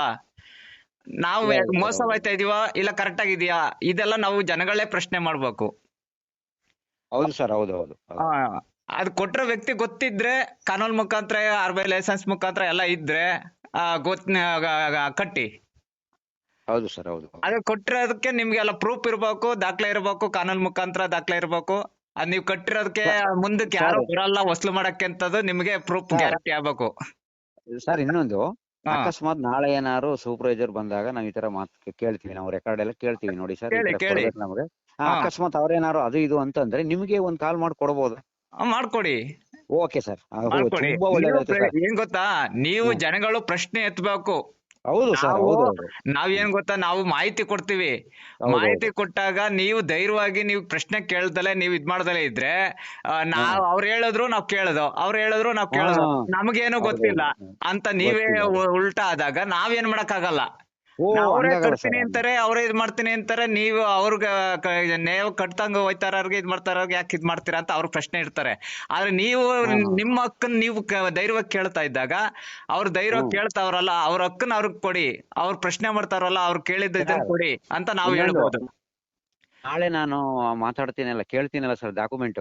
ನಾವು ಮೋಸ. ಹೋಯ್ತಾ ಇದೀವ ಇಲ್ಲ ಕರೆಕ್ಟ್ ಆಗಿದ್ಯಾ? ಇದೆಲ್ಲ ನಾವು ಜನಗಳೇ ಪ್ರಶ್ನೆ ಮಾಡ್ಬೇಕು. ಹೌದು ಸರ್ ಹೌದು ಹೌದು ಅದ್ ಕೊಟ್ಟಿರೋ ವ್ಯಕ್ತಿ ಗೊತ್ತಿದ್ರೆ ಕಾನೂನು ಮುಖಾಂತರ ಆರ್ ಬಿ ಲೈಸೆನ್ಸ್ ಮುಖಾಂತರ ಎಲ್ಲ ಇದ್ರೆ ಗೊತ್ ಕಟ್ಟಿ. ಹೌದು ಸರ್ ಹೌದು ಅದು ಕೊಟ್ಟಿರೋದಕ್ಕೆ ನಿಮ್ಗೆ ಎಲ್ಲ ಪ್ರೂಫ್ ಇರ್ಬೇಕು ದಾಖಲೆ ಇರ್ಬೇಕು ಕಾನೂನು ಮುಖಾಂತರ ದಾಖಲೆ ಇರ್ಬೇಕು. ಅದ್ ನೀವು ಕಟ್ಟಿರೋದಕ್ಕೆ ಮುಂದಕ್ಕೆ ಯಾರು. ಬರಲ್ಲ ವಸೂಲು ಮಾಡಕ್ಕೆ ಅಂತದ್ದು ನಿಮ್ಗೆ ಪ್ರೂಫ್ ಗ್ಯಾರಂಟಿ ಆಗ್ಬೇಕು. ಸರ್ ಇನ್ನೊಂದು. ಅಕಸ್ಮಾತ್ ನಾಳೆ ಏನಾದ್ರು ಸೂಪರ್ವೈಸರ್ ಬಂದಾಗ ನಾವ್ ಈ ತರ ಮಾತ್ ಕೇಳ್ತೀವಿ ನಾವು ರೆಕಾರ್ಡ್ ಎಲ್ಲ ಕೇಳ್ತೀವಿ ನೋಡಿ ಸರ್ ಕೇಳಿ, ಕೇಳಿ. ನಮಗೆ. ಹಾ. ಅಕಸ್ಮಾತ್ ಅವ್ರೇನಾರು ಅದು ಇದು ಅಂತಂದ್ರೆ ನಿಮ್ಗೆ ಒಂದ್ ಕಾಲ್ ಮಾಡಿ ಕೊಡ್ಬೋದು. ಆ, ಮಾಡ್ಕೊಡಿ. Okay sir. ಮಾಡ್ಕೊಡಿ. ತುಂಬಾ ನೀವು ಒಳ್ಳೇದಾಯ್ತು ಪ್ರ- ಸರ್. ಏನ್ ಗೊತ್ತಾ? ನೀವು ಜನಗಳು ಪ್ರಶ್ನೆ ಎತ್ತಬೇಕು ಹೌದು ಸರ್ ನಾವು ಹೌದು ನಾವೇನ್ ಗೊತ್ತಾ ನಾವು ಮಾಹಿತಿ ಕೊಡ್ತೀವಿ. ಮಾಹಿತಿ ಕೊಟ್ಟಾಗ ನೀವು ಧೈರ್ಯವಾಗಿ ನೀವು ಪ್ರಶ್ನೆ ಕೇಳ್ದಲೆ ನೀವು ಇದ್ ಮಾಡ್ದಲೆ ಇದ್ರೆ ಆ, ನಾವ್ ಅವ್ರು ಹೇಳಿದ್ರು ನಾವ್ ಕೇಳೋದು ಅವ್ರು ಹೇಳಿದ್ರು ನಾವ್ ಕೇಳೋದು. ಹಾ. ನಮಗೇನು ಗೊತ್ತಿಲ್ಲ ಅಂತ ನೀವೇ ಉ- ಉಲ್ಟಾ ಆದಾಗ ನಾವೇನ್ ಮಾಡಕ್ಕಾಗಲ್ಲ. ಅವರೇ ಕಟ್ತೀನಿ ಅಂತಾರೆ ಅವರೇ ಇದ್ ಮಾಡ್ತೀನಿ ಅಂತಾರೆ ನೀವು ಅವ್ರಿಗೆ ನೇವ್ ಕಟ್ತಂಗ ಹೋಯ್ತಾರವ್ರಿಗೆ ಇದ್ ಮಾಡ್ತಾರವ್ರಿಗೆ ಯಾಕೆ ಇದ್ ಮಾಡ್ತೀರಾ ಅಂತ ಅವ್ರ ಪ್ರಶ್ನೆ ಇರ್ತಾರೆ ಆದ್ರೆ ನೀವು. ನಿಮ್ಮ ಹಕ್ಕನ್ ನೀವು ಧೈರ್ಯ ಧೈರ್ಯವಾಗಿ ಕೇಳ್ತಾ ಇದ್ದಾಗ ಅವ್ರ ಧೈರ್ಯ. ಕೇಳ್ತಾವ್ರಲ್ಲ ಅವ್ರ ಹಕ್ಕನ್ ಅವ್ರಿಗೆ ಕೊಡಿ ಅವ್ರ ಪ್ರಶ್ನೆ ಮಾಡ್ತಾರಲ್ಲ ಅವ್ರು ಕೇಳಿದ್ದ ಇದನ್ನ ಕೊಡಿ ಅಂತ ನಾವು ಹೇಳ್ಬೋದು. ನಾಳೆ ನಾನು ಮಾತಾಡ್ತೀನಲ್ಲ ಕೇಳ್ತೀನಲ್ಲ ಸರ್ ಡಾಕ್ಯುಮೆಂಟ್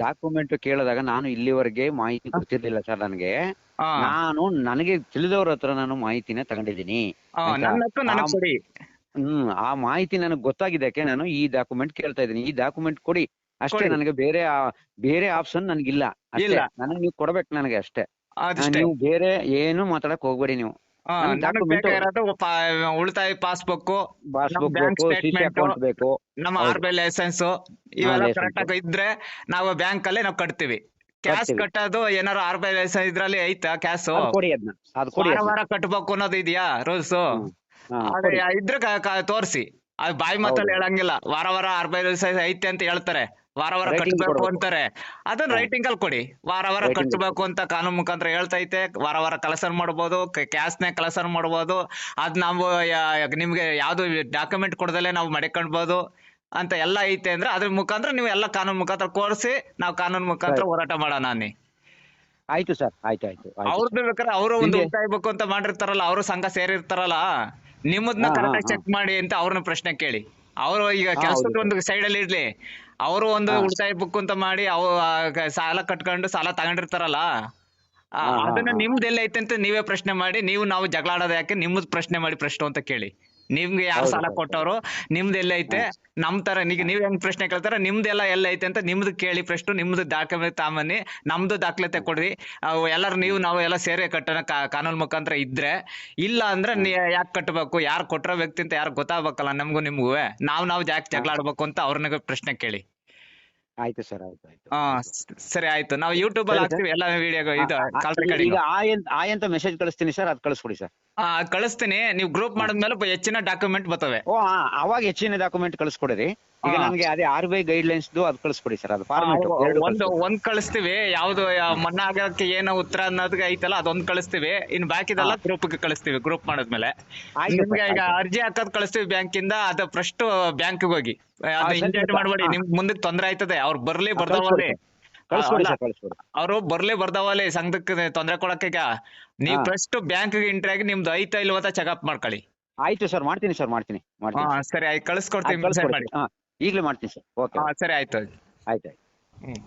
ಡಾಕ್ಯುಮೆಂಟ್ ಕೇಳಿದಾಗ ನಾನು ಇಲ್ಲಿವರೆಗೆ ಮಾಹಿತಿ ಗೊತ್ತಿರ್ಲಿಲ್ಲ ಸರ್ ನನಗೆ. ನಾನು ನನಗೆ ತಿಳಿದವ್ರ ಹತ್ರ ನಾನು ಮಾಹಿತಿನ ತಗೊಂಡಿದ್ದೀನಿ. ಹ್ಮ್ ಆ ಮಾಹಿತಿ ನನಗೆ ಗೊತ್ತಾಗಿದ್ದಕ್ಕೆ ನಾನು ಈ ಡಾಕ್ಯುಮೆಂಟ್ ಕೇಳ್ತಾ ಇದ್ದೀನಿ. ಈ ಡಾಕ್ಯುಮೆಂಟ್ ಕೊಡಿ. ಅಷ್ಟೇ. ನನಗೆ ಬೇರೆ ಬೇರೆ ಆಪ್ಷನ್ ನನಗಿಲ್ಲ. ಇಲ್ಲ. ನನಗೆ ನೀವು ಕೊಡ್ಬೇಕು ನನಗೆ ಅಷ್ಟೇ. ನೀವು ಬೇರೆ ಏನು ಮಾತಾಡಕ್ ಹೋಗ್ಬೇಡಿ ನೀವು. ಉಳಿತಾಯ ಪಾಸ್ಬುಕ್ ಬೇಕು ಅಕೌಂಟ್ ಬೇಕು. ನಮ್ಮ. ಆರ್ ಬಿ ಲೈಸೆನ್ಸ್ ಇವೆಲ್ಲ license. ಕರೆಕ್ಟ್ ಆಗಿ ಇದ್ರೆ ನಾವು ಬ್ಯಾಂಕ್ ಅಲ್ಲೇ ನಾವು ಕಟ್ತೀವಿ. ಕ್ಯಾಶ್. ಕಟ್ಟೋದು ಏನಾರ ಆರ್ ಬಿ ಲೈಸೆನ್ಸ್ ಇದ್ರಲ್ಲಿ ಐತಾ ಕ್ಯಾಶ್ ಅದು ಕೊಡಿ ಅದನ್ನ ಅದು ಕೊಡಿ ವಾರ ಕಟ್ಬೇಕು ಅನ್ನೋದು ಇದೆಯಾ ರೂಲ್ಸ್? ಇದ್ರ ತೋರಿಸಿ. ಅದ್ ಬಾಯಿ ಮಾತಲ್ಲಿ. ಹೇಳಂಗಿಲ್ಲ. ವಾರ ವಾರ ಆರ್ ಬೈ ಲೈಸೆನ್ಸ್ ಐತೆ ಅಂತ ಹೇಳ್ತಾರೆ. ವಾರ ವಾರ ಕಟ್ಬೇಕು ಕಟ್ಟಬೇಕು ಅಂತಾರೆ. ಅದನ್ನ ರೈಟಿಂಗ್ ಅಲ್ಲಿ ಕೊಡಿ. ವಾರ ವಾರ ಕಟ್ಟಬೇಕು ಅಂತ ಕಾನೂನು ಮುಖಾಂತರ ಹೇಳ್ತೈತೆ. ವಾರ ವಾರ ಕಲೆಕ್ಷನ್ ಮಾಡ್ಬೋದು ಕ್ಯಾಶ್ನೇ ಕಲೆಕ್ಷನ್ ಮಾಡ್ಬೋದು. ಅದ್ ನಾವು ನಿಮ್ಗೆ ಯಾವ್ದು ಡಾಕ್ಯುಮೆಂಟ್ ಕೊಡದಲ್ಲೇ ನಾವು ಮಡಿಕೊಳ್ಬೋದು ಅಂತ ಎಲ್ಲ ಐತೆ ಅಂದ್ರೆ ಅದ್ರ ಮುಖಾಂತರ ನೀವು ಎಲ್ಲ ಕಾನೂನು ಮುಖಾಂತರ ಕೋರಿಸಿ ನಾವು ಕಾನೂನು ಮುಖಾಂತರ. ಹೋರಾಟ ಮಾಡೋಣ ಅನ್ನಿ. ಆಯ್ತು ಸರ್ ಆಯ್ತು ಆಯ್ತು ಅವ್ರದ್ದು ಬೇಕಾದ್ರೆ ಅವರು ಒಂದು ಉಳಿತಾಯ ಬೇಕು ಅಂತ ಮಾಡಿರ್ತಾರಲ್ಲ ಅವರು ಸಂಘ ಸೇರಿರ್ತಾರಲ್ಲ ನಿಮ್ಮದನ್ನ ಹಾ, ಕರೆಕ್ಟ್ ಚೆಕ್ ಮಾಡಿ ಅಂತ ಅವ್ರನ್ನ ಪ್ರಶ್ನೆ ಕೇಳಿ. ಅವರು ಈಗ ಕೆಲಸ ಕೆಲಸದ ಒಂದು ಸೈಡ್ ಅಲ್ಲಿ ಇರ್ಲಿ ಅವರು ಒಂದು. ಉಳಿತಾಯ ಬುಕ್ ಅಂತ ಮಾಡಿ ಅವ್ ಸಾಲ ಕಟ್ಕೊಂಡು ಸಾಲ ತಗೊಂಡಿರ್ತಾರಲ್ಲ ಅದನ್ನ. ನಿಮ್ದು ಎಲ್ಲ ಐತೆ ಅಂತ ನೀವೇ ಪ್ರಶ್ನೆ ಮಾಡಿ ನೀವು ನಾವು ಜಗಳ ಆಡೋದು ಯಾಕೆ ನಿಮ್ಮದ್ ಪ್ರಶ್ನೆ ಮಾಡಿ ಪ್ರಶ್ನೆ ಅಂತ ಕೇಳಿ. ನಿಮ್ಗೆ ಯಾರು ಸಾಲ ಕೊಟ್ಟವರು? ನಿಮ್ದು ಎಲ್ಲ ಐತೆ. ನಮ್ ತರ ಈಗ ನೀವ್ ಹೆಂಗ್ ಪ್ರಶ್ನೆ ಕೇಳ್ತಾರ? ನಿಮ್ದೆಲ್ಲ ಎಲ್ಲ ಐತೆ ಅಂತ ನಿಮ್ದು ಕೇಳಿ ಪ್ರಶ್ನೆ ನಿಮ್ದು ದಾಖಲೆ ತಾಮನ್ನಿ ನಮ್ದು ದಾಖಲಾತಿ ಕೊಡ್ರಿ. ಅವು ಎಲ್ಲಾರು ನೀವು ನಾವು ಎಲ್ಲ ಸೇರಿ ಕಟ್ಟೋಣ ಕಾನೂನು ಮುಖಾಂತರ ಇದ್ರೆ ಇಲ್ಲ ಅಂದ್ರೆ ನೀ ಯಾಕೆ ಕಟ್ಟಬೇಕು ಯಾರು ಕೊಟ್ಟರೋ ವ್ಯಕ್ತಿ ಅಂತ ಯಾರು ಗೊತ್ತಾಗ್ಬೇಕಲ್ಲ ನಮಗೂ ನಿಮ್ಗೂ? ನಾವ್ ನಾವ್ ಯಾಕೆ ಜಗಳ ಆಡ್ಬೇಕು ಅಂತ ಅವ್ರನ್ನ ಪ್ರಶ್ನೆ ಕೇಳಿ. ಆಯ್ತು ಸರ್ ಆಯ್ತು ಆಯ್ತು. ಹಾ ಸರಿ ಆಯ್ತು. ನಾವು ಯೂಟ್ಯೂಬ್ ಅಲ್ಲಿ ಹಾಕ್ತಿವಿ ಎಲ್ಲ ವಿಡಿಯೋ ಇದು ಕಾಲ್ ಈಗ ರೆಕಾರ್ಡಿಂಗ್ ಆಯ್ ಆಯ್ ಅಂತ ಮೆಸೇಜ್ ಕಳಿಸ್ತೀನಿ ಸರ್ ಅದು ಕಳಿಸ್ಕೊಡಿ ಸರ್. ಕಳಿಸ್ತೀನಿ. ನೀವು ಗ್ರೂಪ್ ಮಾಡಿದ್ಮೇಲೆ ಬ- ಹೆಚ್ಚಿನ ಡಾಕ್ಯುಮೆಂಟ್ ಬರ್ತವೆ. ಓ ಆ, ಅವಾಗ ಹೆಚ್ಚಿನ ಡಾಕ್ಯುಮೆಂಟ್ ಕಳಿಸ್ಕೊಡಿರಿ. ಈಗ ನಮ್ಗೆ ಅದೇ R B I guidelines ಅದು ಕಳಿಸ್ಕೊಡಿ ಸರ್ ಅದು ಫಾರ್ಮೆಟ್ ಆ, ಒಂದು ಒಂದ್ ಕಳಿಸ್ತೀವಿ. ಯಾವ್ದು ಯಾ- ಮನ್ನಾ ಆಗಕ್ಕೆ ಏನು ಉತ್ತರ ಅನ್ನೋದಕ್ಕೆ ಐತಲ್ಲ ಅದೊಂದ್ ಕಳಿಸ್ತೀವಿ. ಇನ್ ಬಾಕಿದೆಲ್ಲ ಗ್ರೂಪ್ ಕಳಿಸ್ತೀವಿ ಗ್ರೂಪ್ ಮಾಡಿದ್ಮೇಲೆ. ಆಯ್ತು ಸರ್, ನಿಮ್ಗೆ ಈಗ ಆಯ್ತು. ಅರ್ಜಿ ಹಾಕೋದ್ ಕಳಿಸ್ತೀವಿ ಬ್ಯಾಂಕಿಂದ ಅದ ಫಸ್ಟ್ ಬ್ಯಾಂಕ್ ಹೋಗಿ. ಅದು ಸರಿ, ಮಾಡ್ಬೇಡಿ. ನಿಮ್ ಮುಂದಕ್ಕೆ ತೊಂದ್ರೆ ಆಯ್ತದೆ. ಅವ್ರು ಬರ್ಲಿ ಬರ್ದವ್ರಿ ಕಳಿಸ್ಕೊಡಿ. ಸರ್ ಕಳಿಸ್ಕೊಡಿ. ಅವರು ಬರ್ಲಿ ಬರ್ದಾವಲ್ಲಿ ಸಂಘಕ್ಕೆ ತೊಂದ್ರೆ ಕೊಡಕ್ಕೆ ನೀವ್. ಫಸ್ಟ್ ಬ್ಯಾಂಕ್ ಎಂಟ್ರಿ ಆಗಿ ನಿಮ್ದು ಐತಾ ಇಲ್ವ ಅಂತ ಚೆಕಪ್ ಮಾಡ್ಕೊಳ್ಳಿ. ಆಯ್ತು ಸರ್ ಮಾಡ್ತೀನಿ ಸರ್ ಮಾಡ್ತೀನಿ ಹಾ ಮಾಡ್ತೀನಿ ಸರಿ ಆಯ್ತು. ಕಳ್ಸ್ಕೊಡ್ತೀನಿ ಈಗಲೇ ಮಾಡ್ತೀನಿ ಸರ್. ಓಕೆ. ಹಾ ಸರಿ ಆಯ್ತು. ಆಯ್ತು ಆಯ್ತು. ಹ್ಮ್.